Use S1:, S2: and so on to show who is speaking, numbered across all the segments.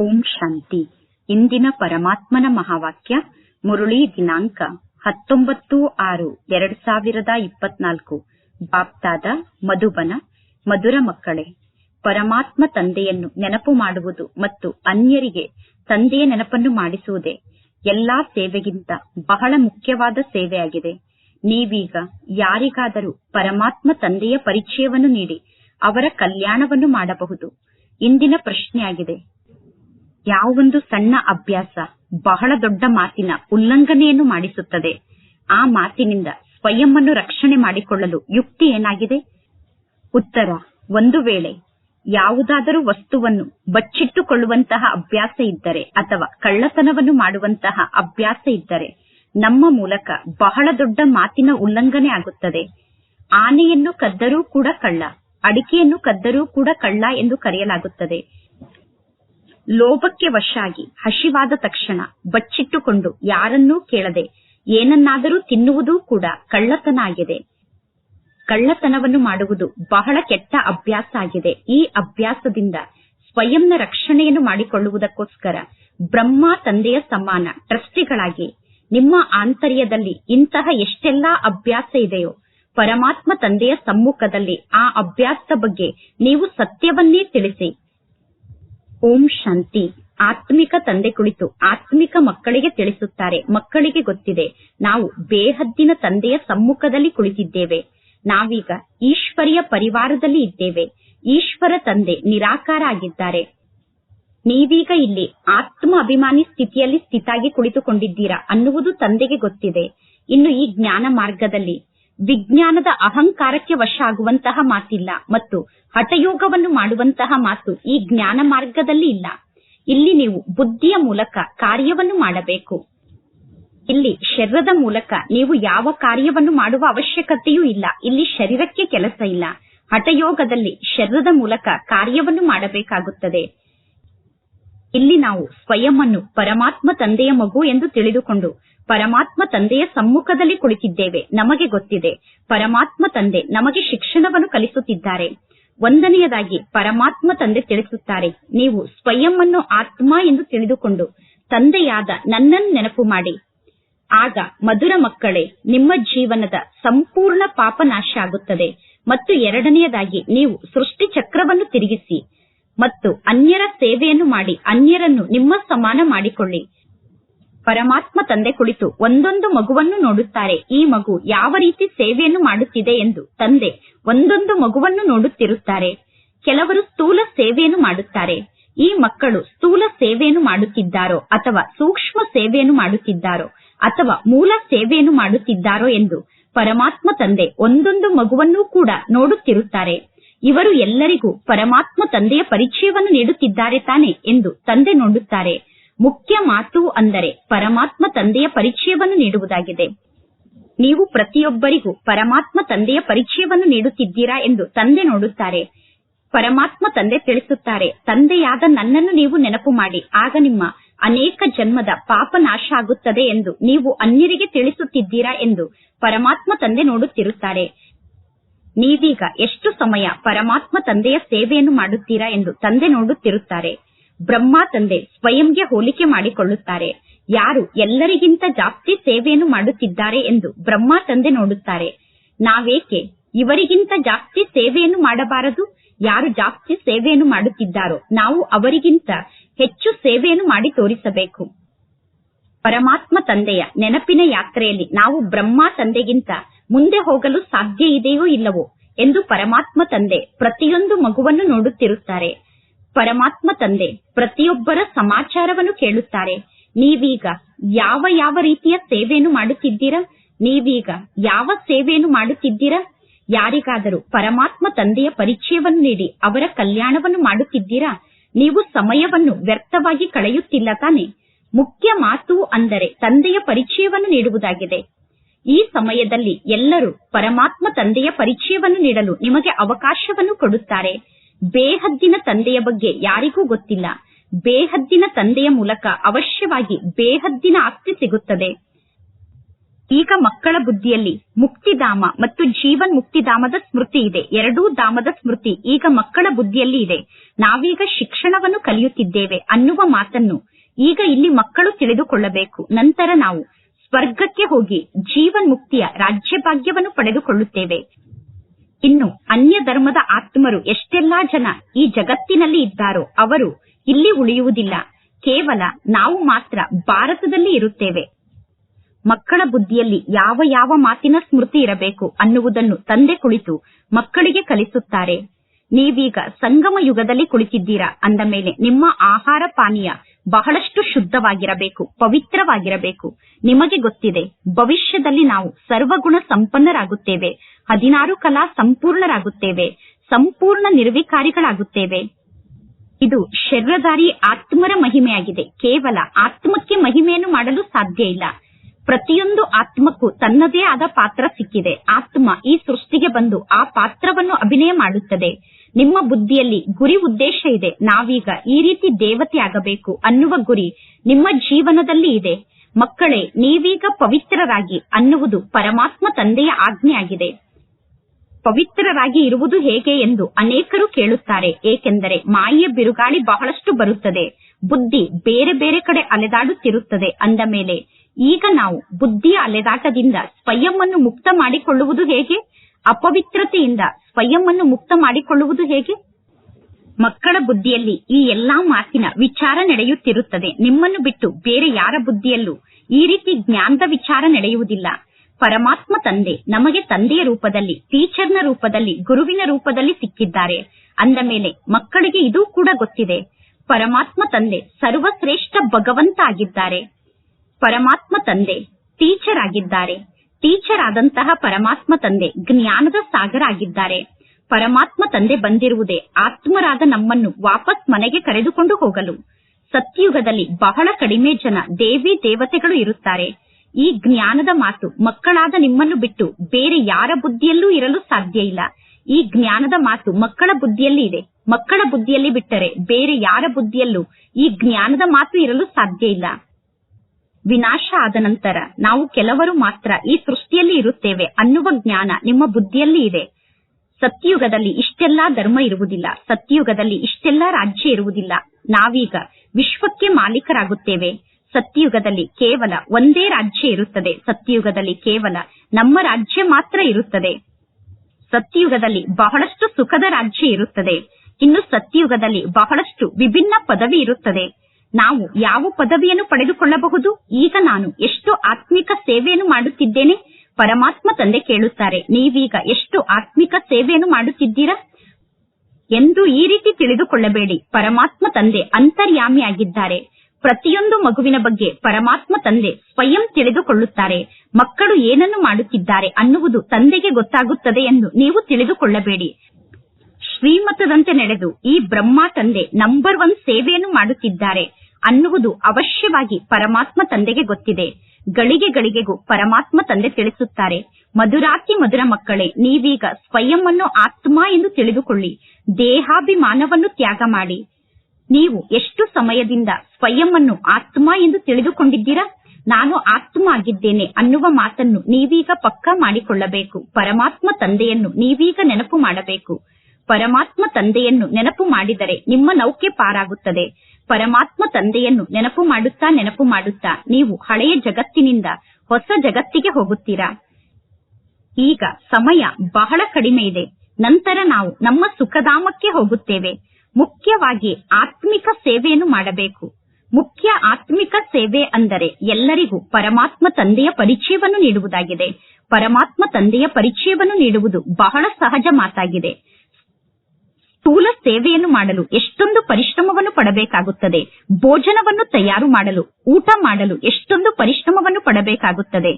S1: ಓಂ ಶಾಂತಿ. ಇಂದಿನ ಪರಮಾತ್ಮನ ಮಹಾವಾಕ್ಯ, ಮುರುಳಿ ದಿನಾಂಕ ಹತ್ತೊಂಬತ್ತು ಆರು ಎರಡ್ ಸಾವಿರದ ಇಪ್ಪತ್ನಾಲ್ಕು. ಬಾಪ್ತಾದ ಮಧುಬನ, ಮಧುರ ಮಕ್ಕಳೇ, ಪರಮಾತ್ಮ ತಂದೆಯನ್ನು ನೆನಪು ಮಾಡುವುದು ಮತ್ತು ಅನ್ಯರಿಗೆ ತಂದೆಯ ನೆನಪನ್ನು ಮಾಡಿಸುವುದೇ ಎಲ್ಲಾ ಸೇವೆಗಿಂತ ಬಹಳ ಮುಖ್ಯವಾದ ಸೇವೆಯಾಗಿದೆ. ನೀವೀಗ ಯಾರಿಗಾದರೂ ಪರಮಾತ್ಮ ತಂದೆಯ ಪರಿಚಯವನ್ನು ನೀಡಿ ಅವರ ಕಲ್ಯಾಣವನ್ನು ಮಾಡಬಹುದು. ಇಂದಿನ ಪ್ರಶ್ನೆಯಾಗಿದೆ ಯಾವೊಂದು ಸಣ್ಣ ಅಭ್ಯಾಸ ಬಹಳ ದೊಡ್ಡ ಮಾತಿನ ಉಲ್ಲಂಘನೆಯನ್ನು ಮಾಡಿಸುತ್ತದೆ. ಆ ಮಾತಿನಿಂದ ಸ್ವಯಂ ಅನ್ನು ರಕ್ಷಣೆ ಮಾಡಿಕೊಳ್ಳಲು ಯುಕ್ತಿ ಏನಾಗಿದೆ? ಉತ್ತರ, ಒಂದು ವೇಳೆ ಯಾವುದಾದರೂ ವಸ್ತುವನ್ನು ಬಚ್ಚಿಟ್ಟುಕೊಳ್ಳುವಂತಹ ಅಭ್ಯಾಸ ಇದ್ದರೆ ಅಥವಾ ಕಳ್ಳತನವನ್ನು ಮಾಡುವಂತಹ ಅಭ್ಯಾಸ ಇದ್ದರೆ ನಮ್ಮ ಮೂಲಕ ಬಹಳ ದೊಡ್ಡ ಮಾತಿನ ಉಲ್ಲಂಘನೆ ಆಗುತ್ತದೆ. ಆನೆಯನ್ನು ಕದ್ದರೂ ಕೂಡ ಕಳ್ಳ, ಅಡಿಕೆಯನ್ನು ಕದ್ದರೂ ಕೂಡ ಕಳ್ಳ ಎಂದು ಕರೆಯಲಾಗುತ್ತದೆ. ಲೋಭಕ್ಕೆ ವಶಾಗಿ ಹಸಿವಾದ ತಕ್ಷಣ ಬಚ್ಚಿಟ್ಟುಕೊಂಡು ಯಾರನ್ನೂ ಕೇಳದೆ ಏನನ್ನಾದರೂ ತಿನ್ನುವುದೂ ಕೂಡ ಕಳ್ಳತನ ಆಗಿದೆ ಕಳ್ಳತನವನ್ನು ಮಾಡುವುದು ಬಹಳ ಕೆಟ್ಟ ಅಭ್ಯಾಸ ಆಗಿದೆ. ಈ ಅಭ್ಯಾಸದಿಂದ ಸ್ವಯಂನ ರಕ್ಷಣೆಯನ್ನು ಮಾಡಿಕೊಳ್ಳುವುದಕ್ಕೋಸ್ಕರ ಬ್ರಹ್ಮ ತಂದೆಯ ಸಮಾನ ಟ್ರಸ್ಟಿಗಳಾಗಿ ನಿಮ್ಮ ಆಂತರ್ಯದಲ್ಲಿ ಇಂತಹ ಎಷ್ಟೆಲ್ಲಾ ಅಭ್ಯಾಸ ಇದೆಯೋ ಪರಮಾತ್ಮ ತಂದೆಯ ಸಮ್ಮುಖದಲ್ಲಿ ಆ ಅಭ್ಯಾಸದ ಬಗ್ಗೆ ನೀವು ಸತ್ಯವನ್ನೇ ತಿಳಿಸಿ ಓಂ ಶಾಂತಿ. ಆತ್ಮಿಕ ತಂದೆ ಕುಳಿತು ಆತ್ಮಿಕ ಮಕ್ಕಳಿಗೆ ತಿಳಿಸುತ್ತಾರೆ. ಮಕ್ಕಳಿಗೆ ಗೊತ್ತಿದೆ, ನಾವು ಬೇಹದ್ದಿನ ತಂದೆಯ ಸಮ್ಮುಖದಲ್ಲಿ ಕುಳಿತಿದ್ದೇವೆ. ನಾವೀಗ ಈಶ್ವರಿಯ ಪರಿವಾರದಲ್ಲಿ ಇದ್ದೇವೆ. ಈಶ್ವರ ತಂದೆ ನಿರಾಕಾರ ಆಗಿದ್ದಾರೆ. ನೀವೀಗ ಇಲ್ಲಿ ಆತ್ಮ ಅಭಿಮಾನಿ ಸ್ಥಿತಿಯಲ್ಲಿ ಸ್ಥಿತಾಗಿ ಕುಳಿತುಕೊಂಡಿದ್ದೀರಾ ಅನ್ನುವುದು ತಂದೆಗೆ ಗೊತ್ತಿದೆ. ಇನ್ನು ಈ ಜ್ಞಾನ ಮಾರ್ಗದಲ್ಲಿ ವಿಜ್ಞಾನದ ಅಹಂಕಾರಕ್ಕೆ ವಶ ಆಗುವಂತಹ ಮಾತಿಲ್ಲ ಮತ್ತು ಹಠಯೋಗವನ್ನು ಮಾಡುವಂತಹ ಮಾತು ಈ ಜ್ಞಾನ ಮಾರ್ಗದಲ್ಲಿ ಇಲ್ಲ. ಇಲ್ಲಿ ನೀವು ಬುದ್ಧಿಯ ಮೂಲಕ ಕಾರ್ಯವನ್ನು ಮಾಡಬೇಕು. ಇಲ್ಲಿ ಶರೀರದ ಮೂಲಕ ನೀವು ಯಾವ ಕಾರ್ಯವನ್ನು ಮಾಡುವ ಅವಶ್ಯಕತೆಯೂ ಇಲ್ಲ. ಇಲ್ಲಿ ಶರೀರಕ್ಕೆ ಕೆಲಸ ಇಲ್ಲ. ಹಠಯೋಗದಲ್ಲಿ ಶರೀರದ ಮೂಲಕ ಕಾರ್ಯವನ್ನು ಮಾಡಬೇಕಾಗುತ್ತದೆ. ಇಲ್ಲಿ ನಾವು ಸ್ವಯಂ ಪರಮಾತ್ಮ ತಂದೆಯ ಮಗು ಎಂದು ತಿಳಿದುಕೊಂಡು ಪರಮಾತ್ಮ ತಂದೆಯ ಸಮ್ಮುಖದಲ್ಲಿ ಕುಳಿತಿದ್ದೇವೆ, ನಮಗೆ ಗೊತ್ತಿದೆ. ಪರಮಾತ್ಮ ತಂದೆ ನಮಗೆ ಶಿಕ್ಷಣವನ್ನು ಕಲಿಸುತ್ತಿದ್ದಾರೆ. ಒಂದನೆಯದಾಗಿ ಪರಮಾತ್ಮ ತಂದೆ ತಿಳಿಸುತ್ತಾರೆ, ನೀವು ಸ್ವಯಂ ಆತ್ಮ ಎಂದು ತಿಳಿದುಕೊಂಡು ತಂದೆಯಾದ ನನ್ನನ್ನು ನೆನಪು ಮಾಡಿ. ಆಗ ಮಧುರ ಮಕ್ಕಳೇ, ನಿಮ್ಮ ಜೀವನದ ಸಂಪೂರ್ಣ ಪಾಪನಾಶ ಆಗುತ್ತದೆ ಮತ್ತು ಎರಡನೆಯದಾಗಿ ನೀವು ಸೃಷ್ಟಿ ಚಕ್ರವನ್ನು ತಿರುಗಿಸಿ ಮತ್ತು ಅನ್ಯರ ಸೇವೆಯನ್ನು ಮಾಡಿ, ಅನ್ಯರನ್ನು ನಿಮ್ಮ ಸಮಾನ ಮಾಡಿಕೊಳ್ಳಿ. ಪರಮಾತ್ಮ ತಂದೆ ಕುಳಿತು ಒಂದೊಂದು ಮಗುವನ್ನು ನೋಡುತ್ತಾರೆ. ಈ ಮಗು ಯಾವ ರೀತಿ ಸೇವೆಯನ್ನು ಮಾಡುತ್ತಿದೆ ಎಂದು ತಂದೆ ಒಂದೊಂದು ಮಗುವನ್ನು ನೋಡುತ್ತಿರುತ್ತಾರೆ. ಕೆಲವರು ಸ್ಥೂಲ ಸೇವೆಯನ್ನು ಮಾಡುತ್ತಾರೆ. ಈ ಮಕ್ಕಳು ಸ್ಥೂಲ ಸೇವೆಯನ್ನು ಮಾಡುತ್ತಿದ್ದಾರೋ ಅಥವಾ ಸೂಕ್ಷ್ಮ ಸೇವೆಯನ್ನು ಮಾಡುತ್ತಿದ್ದಾರೋ ಅಥವಾ ಮೂಲ ಸೇವೆಯನ್ನು ಮಾಡುತ್ತಿದ್ದಾರೋ ಎಂದು ಪರಮಾತ್ಮ ತಂದೆ ಒಂದೊಂದು ಮಗುವನ್ನು ಕೂಡ ನೋಡುತ್ತಿರುತ್ತಾರೆ. ಇವರು ಎಲ್ಲರಿಗೂ ಪರಮಾತ್ಮ ತಂದೆಯ ಪರಿಚಯವನ್ನು ನೀಡುತ್ತಿದ್ದಾರೆ ತಾನೆ ಎಂದು ತಂದೆ ನೋಡುತ್ತಾರೆ. ಮುಖ್ಯ ಮಾತು ಅಂದರೆ ಪರಮಾತ್ಮ ತಂದೆಯ ಪರಿಚಯವನ್ನು ನೀಡುವುದಾಗಿದೆ. ನೀವು ಪ್ರತಿಯೊಬ್ಬರಿಗೂ ಪರಮಾತ್ಮ ತಂದೆಯ ಪರಿಚಯವನ್ನು ನೀಡುತ್ತಿದ್ದೀರಾ ಎಂದು ತಂದೆ ನೋಡುತ್ತಾರೆ. ಪರಮಾತ್ಮ ತಂದೆ ತಿಳಿಸುತ್ತಾರೆ, ತಂದೆಯಾದ ನನ್ನನ್ನು ನೀವು ನೆನಪು ಮಾಡಿ, ಆಗ ನಿಮ್ಮ ಅನೇಕ ಜನ್ಮದ ಪಾಪ ನಾಶ ಆಗುತ್ತದೆ ಎಂದು ನೀವು ಅನ್ಯರಿಗೆ ತಿಳಿಸುತ್ತಿದ್ದೀರಾ ಎಂದು ಪರಮಾತ್ಮ ತಂದೆ ನೋಡುತ್ತಿರುತ್ತಾರೆ. ನೀವೀಗ ಎಷ್ಟು ಸಮಯ ಪರಮಾತ್ಮ ತಂದೆಯ ಸೇವೆಯನ್ನು ಮಾಡುತ್ತೀರಾ ಎಂದು ತಂದೆ ನೋಡುತ್ತಿರುತ್ತಾರೆ. ಬ್ರಹ್ಮ ತಂದೆ ಸ್ವಯಂಗೆ ಹೋಲಿಕೆ ಮಾಡಿಕೊಳ್ಳುತ್ತಾರೆ. ಯಾರು ಎಲ್ಲರಿಗಿಂತ ಜಾಸ್ತಿ ಸೇವೆಯನ್ನು ಮಾಡುತ್ತಿದ್ದಾರೆ ಎಂದು ಬ್ರಹ್ಮ ತಂದೆ ನೋಡುತ್ತಾರೆ. ನಾವೇಕೆ ಇವರಿಗಿಂತ ಜಾಸ್ತಿ ಸೇವೆಯನ್ನು ಮಾಡಬಾರದು? ಯಾರು ಜಾಸ್ತಿ ಸೇವೆಯನ್ನು ಮಾಡುತ್ತಿದ್ದಾರೋ ನಾವು ಅವರಿಗಿಂತ ಹೆಚ್ಚು ಸೇವೆಯನ್ನು ಮಾಡಿ ತೋರಿಸಬೇಕು. ಪರಮಾತ್ಮ ತಂದೆಯ ನೆನಪಿನ ಯಾತ್ರೆಯಲ್ಲಿ ನಾವು ಬ್ರಹ್ಮ ತಂದೆಗಿಂತ ಮುಂದೆ ಹೋಗಲು ಸಾಧ್ಯ ಇದೆಯೋ ಇಲ್ಲವೋ ಎಂದು ಪರಮಾತ್ಮ ತಂದೆ ಪ್ರತಿಯೊಂದು ಮಗುವನ್ನು ನೋಡುತ್ತಿರುತ್ತಾರೆ. ಪರಮಾತ್ಮ ತಂದೆ ಪ್ರತಿಯೊಬ್ಬರ ಸಮಾಚಾರವನ್ನು ಕೇಳುತ್ತಾರೆ. ನೀವೀಗ ಯಾವ ಯಾವ ರೀತಿಯ ಸೇವೆಯನ್ನು ಮಾಡುತ್ತಿದ್ದೀರಾ? ನೀವೀಗ ಯಾವ ಸೇವೆಯನ್ನು ಮಾಡುತ್ತಿದ್ದೀರಾ? ಯಾರಿಗಾದರೂ ಪರಮಾತ್ಮ ತಂದೆಯ ಪರಿಚಯವನ್ನು ನೀಡಿ ಅವರ ಕಲ್ಯಾಣವನ್ನು ಮಾಡುತ್ತಿದ್ದೀರಾ? ನೀವು ಸಮಯವನ್ನು ವ್ಯರ್ಥವಾಗಿ ಕಳೆಯುತ್ತಿಲ್ಲ ತಾನೆ. ಮುಖ್ಯ ಮಾತು ಅಂದರೆ ತಂದೆಯ ಪರಿಚಯವನ್ನು ನೀಡುವುದಾಗಿದೆ. ಈ ಸಮಯದಲ್ಲಿ ಎಲ್ಲರೂ ಪರಮಾತ್ಮ ತಂದೆಯ ಪರಿಚಯವನ್ನು ನೀಡಲು ನಿಮಗೆ ಅವಕಾಶವನ್ನು ಕೊಡುತ್ತಾರೆ. ಬೇಹದ್ದಿನ ತಂದೆಯ ಬಗ್ಗೆ ಯಾರಿಗೂ ಗೊತ್ತಿಲ್ಲ. ಬೇಹದ್ದಿನ ತಂದೆಯ ಮೂಲಕ ಅವಶ್ಯವಾಗಿ ಬೇಹದ್ದಿನ ಆಸ್ತಿ ಸಿಗುತ್ತದೆ. ಈಗ ಮಕ್ಕಳ ಬುದ್ಧಿಯಲ್ಲಿ ಮುಕ್ತಿಧಾಮ ಮತ್ತು ಜೀವನ್ ಮುಕ್ತಿಧಾಮದ ಸ್ಮೃತಿ ಇದೆ. ಎರಡೂ ಧಾಮದ ಸ್ಮೃತಿ ಈಗ ಮಕ್ಕಳ ಬುದ್ಧಿಯಲ್ಲಿ ಇದೆ. ನಾವೀಗ ಶಿಕ್ಷಣವನ್ನು ಕಲಿಯುತ್ತಿದ್ದೇವೆ ಅನ್ನುವ ಮಾತನ್ನು ಈಗ ಇಲ್ಲಿ ಮಕ್ಕಳು ತಿಳಿದುಕೊಳ್ಳಬೇಕು. ನಂತರ ನಾವು ಸ್ವರ್ಗಕ್ಕೆ ಹೋಗಿ ಜೀವನ್ ಮುಕ್ತಿಯ ರಾಜ್ಯ ಭಾಗ್ಯವನ್ನು ಪಡೆದುಕೊಳ್ಳುತ್ತೇವೆ. ಇನ್ನು ಅನ್ಯ ಧರ್ಮದ ಆತ್ಮರು ಎಷ್ಟೆಲ್ಲಾ ಜನ ಈ ಜಗತ್ತಿನಲ್ಲಿ ಇದ್ದಾರೋ ಅವರು ಇಲ್ಲಿ ಉಳಿಯುವುದಿಲ್ಲ. ಕೇವಲ ನಾವು ಮಾತ್ರ ಭಾರತದಲ್ಲಿ ಇರುತ್ತೇವೆ. ಮಕ್ಕಳ ಬುದ್ಧಿಯಲ್ಲಿ ಯಾವ ಯಾವ ಮಾತಿನ ಸ್ಮೃತಿ ಇರಬೇಕು ಅನ್ನುವುದನ್ನು ತಂದೆ ಕುಳಿತು ಮಕ್ಕಳಿಗೆ ಕಲಿಸುತ್ತಾರೆ. ನೀವೀಗ ಸಂಗಮ ಯುಗದಲ್ಲಿ ಕುಳಿತಿದ್ದೀರಾ ಅಂದ ಮೇಲೆ ನಿಮ್ಮ ಆಹಾರ ಪಾನೀಯ ಬಹಳಷ್ಟು ಶುದ್ಧವಾಗಿರಬೇಕು, ಪವಿತ್ರವಾಗಿರಬೇಕು. ನಿಮಗೆ ಗೊತ್ತಿದೆ, ಭವಿಷ್ಯದಲ್ಲಿ ನಾವು ಸರ್ವಗುಣ ಸಂಪನ್ನರಾಗುತ್ತೇವೆ, ಹದಿನಾರು ಕಲಾ ಸಂಪೂರ್ಣರಾಗುತ್ತೇವೆ, ಸಂಪೂರ್ಣ ನಿರ್ವಿಕಾರಿಗಳಾಗುತ್ತೇವೆ. ಇದು ಶರೀರಧಾರಿ ಆತ್ಮರ ಮಹಿಮೆಯಾಗಿದೆ. ಕೇವಲ ಆತ್ಮಕ್ಕೆ ಮಹಿಮೆಯನ್ನು ಮಾಡಲು ಸಾಧ್ಯ ಇಲ್ಲ. ಪ್ರತಿಯೊಂದು ಆತ್ಮಕ್ಕೂ ತನ್ನದೇ ಆದ ಪಾತ್ರ ಸಿಕ್ಕಿದೆ. ಆತ್ಮ ಈ ಸೃಷ್ಟಿಗೆ ಬಂದು ಆ ಪಾತ್ರವನ್ನು ಅಭಿನಯ ಮಾಡುತ್ತದೆ. ನಿಮ್ಮ ಬುದ್ಧಿಯಲ್ಲಿ ಗುರಿ ಉದ್ದೇಶ ಇದೆ. ನಾವೀಗ ಈ ರೀತಿ ದೇವತೆ ಆಗಬೇಕು ಅನ್ನುವ ಗುರಿ ನಿಮ್ಮ ಜೀವನದಲ್ಲಿ ಇದೆ. ಮಕ್ಕಳೇ, ನೀವೀಗ ಪವಿತ್ರರಾಗಿ ಅನ್ನುವುದು ಪರಮಾತ್ಮ ತಂದೆಯ ಆಜ್ಞೆಯಾಗಿದೆ. ಪವಿತ್ರರಾಗಿ ಇರುವುದು ಹೇಗೆ ಎಂದು ಅನೇಕರು ಕೇಳುತ್ತಾರೆ. ಏಕೆಂದರೆ ಮಾಯೆಯ ಬಿರುಗಾಳಿ ಬಹಳಷ್ಟು ಬರುತ್ತದೆ. ಬುದ್ಧಿ ಬೇರೆ ಬೇರೆ ಕಡೆ ಅಲೆದಾಡುತ್ತಿರುತ್ತದೆ. ಅಂದ ಮೇಲೆ, ಈಗ ನಾವು ಬುದ್ಧಿಯ ಅಲೆದಾಟದಿಂದ ಸ್ವಯಂ ಅನ್ನು ಮುಕ್ತ ಮಾಡಿಕೊಳ್ಳುವುದು ಹೇಗೆ? ಅಪವಿತ್ರತೆಯಿಂದ ಸ್ವಯಂ ಮುಕ್ತ ಮಾಡಿಕೊಳ್ಳುವುದು ಹೇಗೆ? ಮಕ್ಕಳ ಬುದ್ಧಿಯಲ್ಲಿ ಈ ಎಲ್ಲಾ ಮಾತಿನ ವಿಚಾರ ನಡೆಯುತ್ತಿರುತ್ತದೆ. ನಿಮ್ಮನ್ನು ಬಿಟ್ಟು ಬೇರೆ ಯಾರ ಬುದ್ಧಿಯಲ್ಲೂ ಈ ರೀತಿ ಜ್ಞಾನದ ವಿಚಾರ ನಡೆಯುವುದಿಲ್ಲ. ಪರಮಾತ್ಮ ತಂದೆ ನಮಗೆ ತಂದೆಯ ರೂಪದಲ್ಲಿ, ಟೀಚರ್ನ ರೂಪದಲ್ಲಿ, ಗುರುವಿನ ರೂಪದಲ್ಲಿ ಸಿಕ್ಕಿದ್ದಾರೆ. ಅಂದ ಮೇಲೆ ಮಕ್ಕಳಿಗೆ ಇದು ಕೂಡ ಗೊತ್ತಿದೆ. ಪರಮಾತ್ಮ ತಂದೆ ಸರ್ವಶ್ರೇಷ್ಠ ಭಗವಂತ ಆಗಿದ್ದಾರೆ. ಪರಮಾತ್ಮ ತಂದೆ ಟೀಚರ್ ಆಗಿದ್ದಾರೆ. ಟೀಚರ್ ಆದಂತಹ ಪರಮಾತ್ಮ ತಂದೆ ಜ್ಞಾನದ ಸಾಗರ ಆಗಿದ್ದಾರೆ ಪರಮಾತ್ಮ ತಂದೆ ಬಂದಿರುವುದೇ ಆತ್ಮರಾದ ನಮ್ಮನ್ನು ವಾಪಸ್ ಮನೆಗೆ ಕರೆದುಕೊಂಡು ಹೋಗಲು. ಸತ್ಯುಗದಲ್ಲಿ ಬಹಳ ಕಡಿಮೆ ಜನ ದೇವಿ ದೇವತೆಗಳು ಇರುತ್ತಾರೆ. ಈ ಜ್ಞಾನದ ಮಾತು ಮಕ್ಕಳಾದ ನಿಮ್ಮನ್ನು ಬಿಟ್ಟು ಬೇರೆ ಯಾರ ಬುದ್ಧಿಯಲ್ಲೂ ಇರಲು ಸಾಧ್ಯ ಇಲ್ಲ. ಈ ಜ್ಞಾನದ ಮಾತು ಮಕ್ಕಳ ಬುದ್ಧಿಯಲ್ಲಿ ಇದೆ. ಮಕ್ಕಳ ಬುದ್ಧಿಯಲ್ಲಿ ಬಿಟ್ಟರೆ ಬೇರೆ ಯಾರ ಬುದ್ಧಿಯಲ್ಲೂ ಈ ಜ್ಞಾನದ ಮಾತು ಇರಲು ಸಾಧ್ಯ ಇಲ್ಲ. ವಿನಾಶ ಆದ ನಂತರ ನಾವು ಕೆಲವರು ಮಾತ್ರ ಈ ಸೃಷ್ಟಿಯಲ್ಲಿ ಇರುತ್ತೇವೆ ಅನ್ನುವ ಜ್ಞಾನ ನಿಮ್ಮ ಬುದ್ಧಿಯಲ್ಲಿ ಇದೆ. ಸತ್ಯುಗದಲ್ಲಿ ಇಷ್ಟೆಲ್ಲಾ ಧರ್ಮ ಇರುವುದಿಲ್ಲ ಸತ್ಯುಗದಲ್ಲಿ ಇಷ್ಟೆಲ್ಲಾ ರಾಜ್ಯ ಇರುವುದಿಲ್ಲ. ನಾವೀಗ ವಿಶ್ವಕ್ಕೆ ಮಾಲೀಕರಾಗುತ್ತೇವೆ. ಸತ್ಯುಗದಲ್ಲಿ ಕೇವಲ ಒಂದೇ ರಾಜ್ಯ ಇರುತ್ತದೆ. ಸತ್ಯುಗದಲ್ಲಿ ಕೇವಲ ನಮ್ಮ ರಾಜ್ಯ ಮಾತ್ರ ಇರುತ್ತದೆ. ಸತ್ಯುಗದಲ್ಲಿ ಬಹಳಷ್ಟು ಸುಖದ ರಾಜ್ಯ ಇರುತ್ತದೆ. ಇನ್ನು ಸತ್ಯುಗದಲ್ಲಿ ಬಹಳಷ್ಟು ವಿಭಿನ್ನ ಪದವಿ ಇರುತ್ತದೆ. ನಾವು ಯಾವ ಪದವಿಯನ್ನು ಪಡೆದುಕೊಳ್ಳಬಹುದು? ಈಗ ನಾನು ಎಷ್ಟು ಆತ್ಮಿಕ ಸೇವೆಯನ್ನು ಮಾಡುತ್ತಿದ್ದೇನೆ? ಪರಮಾತ್ಮ ತಂದೆ ಕೇಳುತ್ತಾರೆ, ನೀವೀಗ ಎಷ್ಟು ಆತ್ಮಿಕ ಸೇವೆಯನ್ನು ಮಾಡುತ್ತಿದ್ದೀರಾ? ಎಂದು ಈ ರೀತಿ ತಿಳಿದುಕೊಳ್ಳಬೇಡಿ. ಪರಮಾತ್ಮ ತಂದೆ ಅಂತರ್ಯಾಮಿಯಾಗಿದ್ದಾರೆ. ಪ್ರತಿಯೊಂದು ಮಗುವಿನ ಬಗ್ಗೆ ಪರಮಾತ್ಮ ತಂದೆ ಸ್ವಯಂ ತಿಳಿದುಕೊಳ್ಳುತ್ತಾರೆ. ಮಕ್ಕಳು ಏನನ್ನು ಮಾಡುತ್ತಿದ್ದಾರೆ ಅನ್ನುವುದು ತಂದೆಗೆ ಗೊತ್ತಾಗುತ್ತದೆ ಎಂದು ನೀವು ತಿಳಿದುಕೊಳ್ಳಬೇಡಿ. ಶ್ರೀಮತದಂತೆ ನಡೆದು ಈ ಬ್ರಹ್ಮ ತಂದೆ ನಂಬರ್ ಒನ್ ಸೇವೆಯನ್ನು ಮಾಡುತ್ತಿದ್ದಾರೆ ಅನ್ನುವುದು ಅವಶ್ಯವಾಗಿ ಪರಮಾತ್ಮ ತಂದೆಗೆ ಗೊತ್ತಿದೆ. ಗಳಿಗೆ ಗಳಿಗೆಗೂ ಪರಮಾತ್ಮ ತಂದೆ ತಿಳಿಸುತ್ತಾರೆ. ಮಧುರಾತಿ ಮಧುರ ಮಕ್ಕಳೇ, ನೀವೀಗ ಸ್ವಯಂ ಅನ್ನು ಆತ್ಮ ಎಂದು ತಿಳಿದುಕೊಳ್ಳಿ. ದೇಹಾಭಿಮಾನವನ್ನು ತ್ಯಾಗ ಮಾಡಿ. ನೀವು ಎಷ್ಟು ಸಮಯದಿಂದ ಸ್ವಯಂ ಅನ್ನು ಆತ್ಮ ಎಂದು ತಿಳಿದುಕೊಂಡಿದ್ದೀರಾ? ನಾನು ಆತ್ಮ ಆಗಿದ್ದೇನೆ ಅನ್ನುವ ಮಾತನ್ನು ನೀವೀಗ ಪಕ್ಕಾ ಮಾಡಿಕೊಳ್ಳಬೇಕು. ಪರಮಾತ್ಮ ತಂದೆಯನ್ನು ನೀವೀಗ ನೆನಪು ಮಾಡಬೇಕು. ಪರಮಾತ್ಮ ತಂದೆಯನ್ನು ನೆನಪು ಮಾಡಿದರೆ ನಿಮ್ಮ ನೌಕೆ ಪಾರಾಗುತ್ತದೆ. ಪರಮಾತ್ಮ ತಂದೆಯನ್ನು ನೆನಪು ಮಾಡುತ್ತಾ ನೆನಪು ಮಾಡುತ್ತಾ ನೀವು ಹಳೆಯ ಜಗತ್ತಿನಿಂದ ಹೊಸ ಜಗತ್ತಿಗೆ ಹೋಗುತ್ತೀರಾ? ಈಗ ಸಮಯ ಬಹಳ ಕಡಿಮೆ ಇದೆ. ನಂತರ ನಾವು ನಮ್ಮ ಸುಖಧಾಮಕ್ಕೆ ಹೋಗುತ್ತೇವೆ. ಮುಖ್ಯವಾಗಿ ಆತ್ಮಿಕ ಸೇವೆಯನ್ನು ಮಾಡಬೇಕು. ಮುಖ್ಯ ಆತ್ಮಿಕ ಸೇವೆ ಅಂದರೆ ಎಲ್ಲರಿಗೂ ಪರಮಾತ್ಮ ತಂದೆಯ ಪರಿಚಯವನ್ನು ನೀಡುವುದಾಗಿದೆ. ಪರಮಾತ್ಮ ತಂದೆಯ ಪರಿಚಯವನ್ನು ನೀಡುವುದು ಬಹಳ ಸಹಜ ಮಾತಾಗಿದೆ. ಸ್ಥೂಲ ಸೇವೆಯನ್ನು ಮಾಡಲು, ಎಷ್ಟೊಂದು ಪರಿಶ್ರಮವನ್ನು ಪಡಬೇಕಾಗುತ್ತದೆ, ಭೋಜನವನ್ನು ತಯಾರು ಮಾಡಲು, ಊಟ ಮಾಡಲು ಎಷ್ಟೊಂದು ಪರಿಶ್ರಮವನ್ನು ಪಡಬೇಕಾಗುತ್ತದೆ.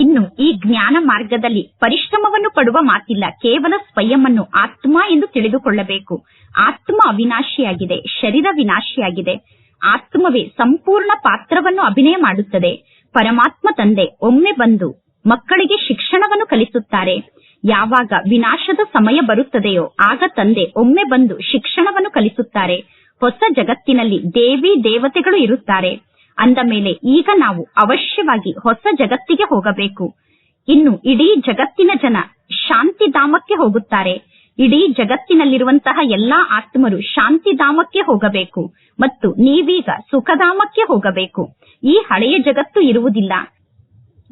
S1: ಇನ್ನು ಈ ಜ್ಞಾನ ಮಾರ್ಗದಲ್ಲಿ ಪರಿಶ್ರಮವನ್ನು ಪಡುವ ಮಾತಿಲ್ಲ, ಕೇವಲ ಸ್ವಯಂ ಅನ್ನು ಆತ್ಮ ಎಂದು ತಿಳಿದುಕೊಳ್ಳಬೇಕು. ಆತ್ಮ ಅವಿನಾಶಿಯಾಗಿದೆ, ಶರೀರ ವಿನಾಶಿಯಾಗಿದೆ. ಆತ್ಮವೇ ಸಂಪೂರ್ಣ ಪಾತ್ರವನ್ನು ಅಭಿನಯ ಮಾಡುತ್ತದೆ. ಪರಮಾತ್ಮ ತಂದೆ ಒಮ್ಮೆ ಬಂದು ಮಕ್ಕಳಿಗೆ ಶಿಕ್ಷಣವನ್ನು ಕಲಿಸುತ್ತಾರೆ. ಯಾವಾಗ ವಿನಾಶದ ಸಮಯ ಬರುತ್ತದೆಯೋ ಆಗ ತಂದೆ ಒಮ್ಮೆ ಬಂದು ಶಿಕ್ಷಣವನ್ನು ಕಲಿಸುತ್ತಾರೆ. ಹೊಸ ಜಗತ್ತಿನಲ್ಲಿ ದೇವಿ ದೇವತೆಗಳು ಇರುತ್ತಾರೆ. ಅಂದ ಮೇಲೆ ಈಗ ನಾವು ಅವಶ್ಯವಾಗಿ ಹೊಸ ಜಗತ್ತಿಗೆ ಹೋಗಬೇಕು. ಇನ್ನು ಇಡೀ ಜಗತ್ತಿನ ಜನ ಶಾಂತಿಧಾಮಕ್ಕೆ ಹೋಗುತ್ತಾರೆ. ಇಡೀ ಜಗತ್ತಿನಲ್ಲಿರುವಂತಹ ಎಲ್ಲಾ ಆತ್ಮರು ಶಾಂತಿಧಾಮಕ್ಕೆ ಹೋಗಬೇಕು. ಮತ್ತು ನೀವೀಗ ಸುಖಧಾಮಕ್ಕೆ ಹೋಗಬೇಕು. ಈ ಹಳೆಯ ಜಗತ್ತು ಇರುವುದಿಲ್ಲ.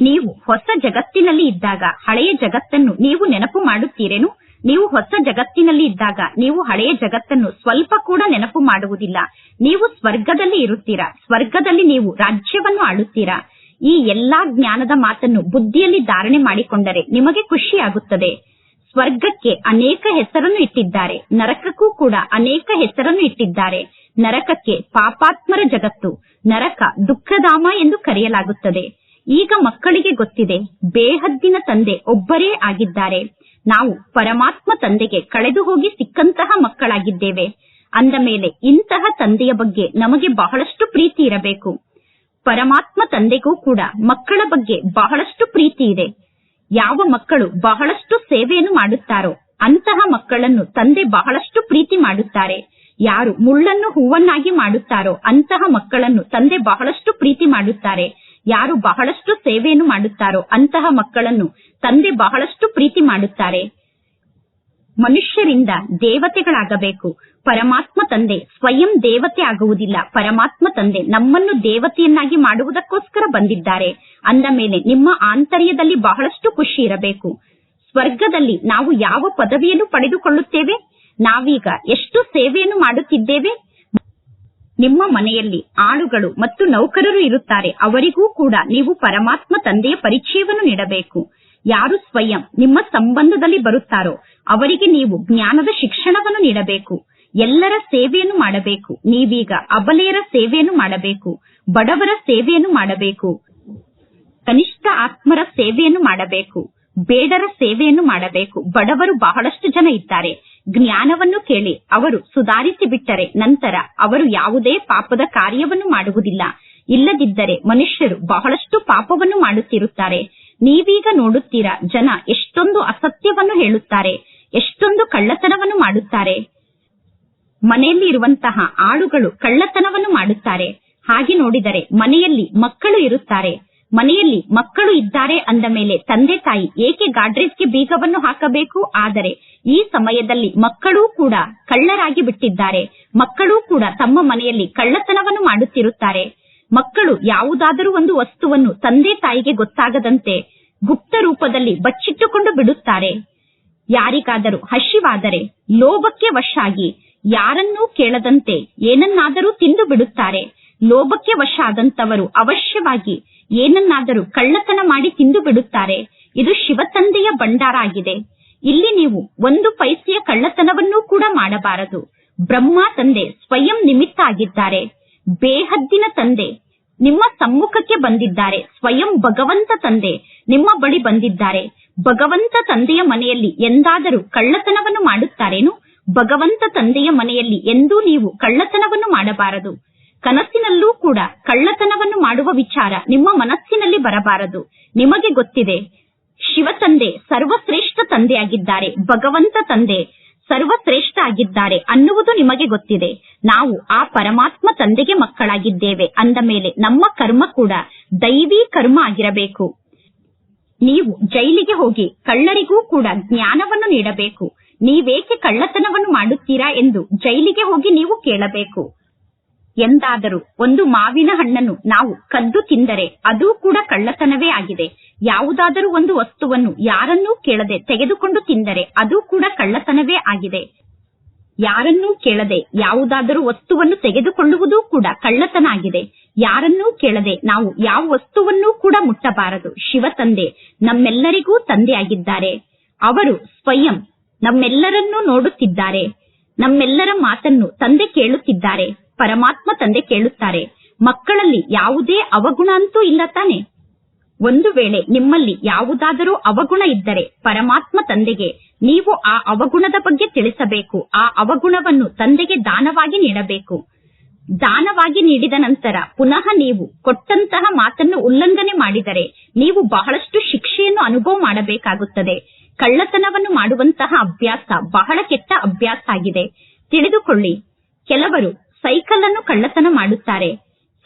S1: ನೀವು ಹೊಸ ಜಗತ್ತಿನಲ್ಲಿ ಇದ್ದಾಗ, ಹಳೆಯ ಜಗತ್ತನ್ನು ನೀವು ನೆನಪು ಮಾಡುತ್ತೀರೇನು? ನೀವು ಹೊಸ ಜಗತ್ತಿನಲ್ಲಿ ಇದ್ದಾಗ, ನೀವು ಹಳೆಯ ಜಗತ್ತನ್ನು ಸ್ವಲ್ಪ ಕೂಡ ನೆನಪು ಮಾಡುವುದಿಲ್ಲ. ನೀವು ಸ್ವರ್ಗದಲ್ಲಿ ಇರುತ್ತೀರಾ? ಸ್ವರ್ಗದಲ್ಲಿ ನೀವು ರಾಜ್ಯವನ್ನು ಆಳುತ್ತೀರಾ? ಈ ಎಲ್ಲಾ ಜ್ಞಾನದ ಮಾತನ್ನು ಬುದ್ಧಿಯಲ್ಲಿ ಧಾರಣೆ ಮಾಡಿಕೊಂಡರೆ ನಿಮಗೆ ಖುಷಿಯಾಗುತ್ತದೆ. ಸ್ವರ್ಗಕ್ಕೆ ಅನೇಕ ಹೆಸರನ್ನು ಇಟ್ಟಿದ್ದಾರೆ. ನರಕಕ್ಕೂ ಕೂಡ ಅನೇಕ ಹೆಸರನ್ನು ಇಟ್ಟಿದ್ದಾರೆ. ನರಕಕ್ಕೆ ಪಾಪಾತ್ಮರ ಜಗತ್ತು, ನರಕ ದುಃಖಧಾಮ ಎಂದು ಕರೆಯಲಾಗುತ್ತದೆ. ಈಗ ಮಕ್ಕಳಿಗೆ ಗೊತ್ತಿದೆ, ಬೇಹದ್ದಿನ ತಂದೆ ಒಬ್ಬರೇ ಆಗಿದ್ದಾರೆ. ನಾವು ಪರಮಾತ್ಮ ತಂದೆಗೆ ಕಳೆದು ಹೋಗಿ ಸಿಕ್ಕಂತಹ ಮಕ್ಕಳಾಗಿದ್ದೇವೆ. ಅಂದ ಮೇಲೆ ಇಂತಹ ತಂದೆಯ ಬಗ್ಗೆ ನಮಗೆ ಬಹಳಷ್ಟು ಪ್ರೀತಿ ಇರಬೇಕು. ಪರಮಾತ್ಮ ತಂದೆಗೂ ಕೂಡ ಮಕ್ಕಳ ಬಗ್ಗೆ ಬಹಳಷ್ಟು ಪ್ರೀತಿ ಇದೆ. ಯಾವ ಮಕ್ಕಳು ಬಹಳಷ್ಟು ಸೇವೆಯನ್ನು ಮಾಡುತ್ತಾರೋ, ಅಂತಹ ಮಕ್ಕಳನ್ನು ತಂದೆ ಬಹಳಷ್ಟು ಪ್ರೀತಿ ಮಾಡುತ್ತಾರೆ. ಯಾರು ಮುಳ್ಳನ್ನು ಹೂವನ್ನಾಗಿ ಮಾಡುತ್ತಾರೋ, ಅಂತಹ ಮಕ್ಕಳನ್ನು ತಂದೆ ಬಹಳಷ್ಟು ಪ್ರೀತಿ ಮಾಡುತ್ತಾರೆ. ಯಾರು ಬಹಳಷ್ಟು ಸೇವೆಯನ್ನು ಮಾಡುತ್ತಾರೋ ಅಂತಹ ಮಕ್ಕಳನ್ನು ತಂದೆ ಬಹಳಷ್ಟು ಪ್ರೀತಿ ಮಾಡುತ್ತಾರೆ. ಮನುಷ್ಯರಿಂದ ದೇವತೆಗಳಾಗಬೇಕು. ಪರಮಾತ್ಮ ತಂದೆ ಸ್ವಯಂ ದೇವತೆ ಆಗುವುದಿಲ್ಲ. ಪರಮಾತ್ಮ ತಂದೆ ನಮ್ಮನ್ನು ದೇವತೆಯನ್ನಾಗಿ ಮಾಡುವುದಕ್ಕೋಸ್ಕರ ಬಂದಿದ್ದಾರೆ. ಅಂದ ಮೇಲೆ ನಿಮ್ಮ ಆಂತರ್ಯದಲ್ಲಿ ಬಹಳಷ್ಟು ಖುಷಿ ಇರಬೇಕು. ಸ್ವರ್ಗದಲ್ಲಿ ನಾವು ಯಾವ ಪದವಿಯನ್ನು ಪಡೆದುಕೊಳ್ಳುತ್ತೇವೆ? ನಾವೀಗ ಎಷ್ಟು ಸೇವೆಯನ್ನು ಮಾಡುತ್ತಿದ್ದೇವೆ? ನಿಮ್ಮ ಮನೆಯಲ್ಲಿ ಆಳುಗಳು ಮತ್ತು ನೌಕರರು ಇರುತ್ತಾರೆ, ಅವರಿಗೂ ಕೂಡ ನೀವು ಪರಮಾತ್ಮ ತಂದೆಯ ಪರಿಚಯವನ್ನು ನೀಡಬೇಕು. ಯಾರು ಸ್ವಯಂ ನಿಮ್ಮ ಸಂಬಂಧದಲ್ಲಿ ಬರುತ್ತಾರೋ, ಅವರಿಗೆ ನೀವು ಜ್ಞಾನದ ಶಿಕ್ಷಣವನ್ನು ನೀಡಬೇಕು. ಎಲ್ಲರ ಸೇವೆಯನ್ನು ಮಾಡಬೇಕು. ನೀವೀಗ ಅಬಲೆಯರ ಸೇವೆಯನ್ನು ಮಾಡಬೇಕು. ಬಡವರ ಸೇವೆಯನ್ನು ಮಾಡಬೇಕು. ಕನಿಷ್ಠ ಆತ್ಮರ ಸೇವೆಯನ್ನು ಮಾಡಬೇಕು. ಬೇಡರ ಸೇವೆಯನ್ನು ಮಾಡಬೇಕು. ಬಡವರು ಬಹಳಷ್ಟು ಜನ ಇದ್ದಾರೆ. ಜ್ಞಾನವನ್ನು ಕೇಳಿ ಅವರು ಸುಧಾರಿಸಿ ಬಿಟ್ಟರೆ ನಂತರ ಅವರು ಯಾವುದೇ ಪಾಪದ ಕಾರ್ಯವನ್ನು ಮಾಡುವುದಿಲ್ಲ. ಇಲ್ಲದಿದ್ದರೆ ಮನುಷ್ಯರು ಬಹಳಷ್ಟು ಪಾಪವನ್ನು ಮಾಡುತ್ತಿರುತ್ತಾರೆ. ನೀವೀಗ ನೋಡುತ್ತೀರಾ ಜನ ಎಷ್ಟೊಂದು ಅಸತ್ಯವನ್ನು ಹೇಳುತ್ತಾರೆ, ಎಷ್ಟೊಂದು ಕಳ್ಳತನವನ್ನು ಮಾಡುತ್ತಾರೆ. ಮನೆಯಲ್ಲಿ ಇರುವಂತಹ ಆಳುಗಳು ಕಳ್ಳತನವನ್ನು ಮಾಡುತ್ತಾರೆ. ಹಾಗೆ ನೋಡಿದರೆ ಮನೆಯಲ್ಲಿ ಮಕ್ಕಳು ಇರುತ್ತಾರೆ. ಮನೆಯಲ್ಲಿ ಮಕ್ಕಳು ಇದ್ದಾರೆ ಅಂದ ಮೇಲೆ ತಂದೆ ತಾಯಿ ಏಕೆ ಗಾಡ್ರೇಜ್ಗೆ ಬೀಗವನ್ನು ಹಾಕಬೇಕು? ಆದರೆ ಈ ಸಮಯದಲ್ಲಿ ಮಕ್ಕಳೂ ಕೂಡ ಕಳ್ಳರಾಗಿ ಬಿಟ್ಟಿದ್ದಾರೆ. ಮಕ್ಕಳೂ ಕೂಡ ತಮ್ಮ ಮನೆಯಲ್ಲಿ ಕಳ್ಳತನವನ್ನು ಮಾಡುತ್ತಿರುತ್ತಾರೆ. ಮಕ್ಕಳು ಯಾವುದಾದರೂ ಒಂದು ವಸ್ತುವನ್ನು ತಂದೆ ತಾಯಿಗೆ ಗೊತ್ತಾಗದಂತೆ ಗುಪ್ತ ರೂಪದಲ್ಲಿ ಬಚ್ಚಿಟ್ಟುಕೊಂಡು ಬಿಡುತ್ತಾರೆ. ಯಾರಿಗಾದರೂ ಹಸಿವಾದರೆ ಲೋಭಕ್ಕೆ ವಶಾಗಿ ಯಾರನ್ನೂ ಕೇಳದಂತೆ ಏನನ್ನಾದರೂ ತಿಂದು ಬಿಡುತ್ತಾರೆ. ಲೋಭಕ್ಕೆ ವಶ ಆದಂತವರು ಅವಶ್ಯವಾಗಿ ಏನನ್ನಾದರೂ ಕಳ್ಳತನ ಮಾಡಿ ತಿಂದು ಬಿಡುತ್ತಾರೆ. ಇದು ಶಿವತಂದೆಯ ಭಂಡಾರ ಆಗಿದೆ. ಇಲ್ಲಿ ನೀವು ಒಂದು ಪೈಸೆಯ ಕಳ್ಳತನವನ್ನೂ ಕೂಡ ಮಾಡಬಾರದು. ಬ್ರಹ್ಮ ತಂದೆ ಸ್ವಯಂ ನಿಮಿತ್ತ ಆಗಿದ್ದಾರೆ. ಬೇಹದ್ದಿನ ತಂದೆ ನಿಮ್ಮ ಸಮ್ಮುಖಕ್ಕೆ ಬಂದಿದ್ದಾರೆ. ಸ್ವಯಂ ಭಗವಂತ ತಂದೆ ನಿಮ್ಮ ಬಳಿ ಬಂದಿದ್ದಾರೆ. ಭಗವಂತ ತಂದೆಯ ಮನೆಯಲ್ಲಿ ಎಂದಾದರೂ ಕಳ್ಳತನವನ್ನು ಮಾಡುತ್ತಾರೇನು? ಭಗವಂತ ತಂದೆಯ ಮನೆಯಲ್ಲಿ ಎಂದೂ ನೀವು ಕಳ್ಳತನವನ್ನು ಮಾಡಬಾರದು. ಕನಸಿನಲ್ಲೂ ಕೂಡ ಕಳ್ಳತನವನ್ನು ಮಾಡುವ ವಿಚಾರ ನಿಮ್ಮ ಮನಸ್ಸಿನಲ್ಲಿ ಬರಬಾರದು. ನಿಮಗೆ ಗೊತ್ತಿದೆ, ಶಿವತಂದೆ ಸರ್ವಶ್ರೇಷ್ಠ ತಂದೆಯಾಗಿದ್ದಾರೆ, ಭಗವಂತ ತಂದೆ ಸರ್ವಶ್ರೇಷ್ಠ ಆಗಿದ್ದಾರೆ ಅನ್ನುವುದು ನಿಮಗೆ ಗೊತ್ತಿದೆ. ನಾವು ಆ ಪರಮಾತ್ಮ ತಂದೆಗೆ ಮಕ್ಕಳಾಗಿದ್ದೇವೆ ಅಂದ ಮೇಲೆ ನಮ್ಮ ಕರ್ಮ ಕೂಡ ದೈವಿ ಕರ್ಮ ಆಗಿರಬೇಕು. ನೀವು ಜೈಲಿಗೆ ಹೋಗಿ ಕಳ್ಳರಿಗೂ ಕೂಡ ಜ್ಞಾನವನ್ನು ನೀಡಬೇಕು. ನೀವೇಕೆ ಕಳ್ಳತನವನ್ನು ಮಾಡುತ್ತೀರಾ ಎಂದು ಜೈಲಿಗೆ ಹೋಗಿ ನೀವು ಕೇಳಬೇಕು. ಎಂದಾದರೂ ಒಂದು ಮಾವಿನ ಹಣ್ಣನ್ನು ನಾವು ಕದ್ದು ತಿಂದರೆ ಅದೂ ಕೂಡ ಕಳ್ಳತನವೇ ಆಗಿದೆ. ಯಾವುದಾದರೂ ಒಂದು ವಸ್ತುವನ್ನು ಯಾರನ್ನೂ ಕೇಳದೆ ತೆಗೆದುಕೊಂಡು ತಿಂದರೆ ಅದು ಕೂಡ ಕಳ್ಳತನವೇ ಆಗಿದೆ. ಯಾರನ್ನೂ ಕೇಳದೆ ಯಾವುದಾದರೂ ವಸ್ತುವನ್ನು ತೆಗೆದುಕೊಳ್ಳುವುದೂ ಕೂಡ ಕಳ್ಳತನ ಆಗಿದೆ ಯಾರನ್ನೂ ಕೇಳದೆ ನಾವು ಯಾವ ವಸ್ತುವನ್ನೂ ಕೂಡ ಮುಟ್ಟಬಾರದು. ಶಿವ ತಂದೆ ನಮ್ಮೆಲ್ಲರಿಗೂ ತಂದೆಯಾಗಿದ್ದಾರೆ. ಅವರು ಸ್ವಯಂ ನಮ್ಮೆಲ್ಲರನ್ನೂ ನೋಡುತ್ತಿದ್ದಾರೆ. ನಮ್ಮೆಲ್ಲರ ಮಾತನ್ನು ತಂದೆ ಕೇಳುತ್ತಿದ್ದಾರೆ. ಪರಮಾತ್ಮ ತಂದೆ ಕೇಳುತ್ತಾರೆ, ಮಕ್ಕಳಲ್ಲಿ ಯಾವುದೇ ಅವಗುಣ ಅಂತೂ ಇಲ್ಲ ತಾನೆ? ಒಂದು ವೇಳೆ ನಿಮ್ಮಲ್ಲಿ ಯಾವುದಾದರೂ ಅವಗುಣ ಇದ್ದರೆ ಪರಮಾತ್ಮ ತಂದೆಗೆ ನೀವು ಆ ಅವಗುಣದ ಬಗ್ಗೆ ತಿಳಿಸಬೇಕು, ಆ ಅವಗುಣವನ್ನು ತಂದೆಗೆ ದಾನವಾಗಿ ನೀಡಬೇಕು. ದಾನವಾಗಿ ನೀಡಿದ ನಂತರ ಪುನಃ ನೀವು ಕೊಟ್ಟಂತಹ ಮಾತನ್ನು ಉಲ್ಲಂಘನೆ ಮಾಡಿದರೆ ನೀವು ಬಹಳಷ್ಟು ಶಿಕ್ಷೆಯನ್ನು ಅನುಭವ ಮಾಡಬೇಕಾಗುತ್ತದೆ. ಕಳ್ಳತನವನ್ನು ಮಾಡುವಂತಹ ಅಭ್ಯಾಸ ಬಹಳ ಕೆಟ್ಟ ಅಭ್ಯಾಸ ಆಗಿದೆ. ತಿಳಿದುಕೊಳ್ಳಿ, ಕೆಲವರು ಸೈಕಲ್ ಅನ್ನು ಕಳ್ಳತನ ಮಾಡುತ್ತಾರೆ.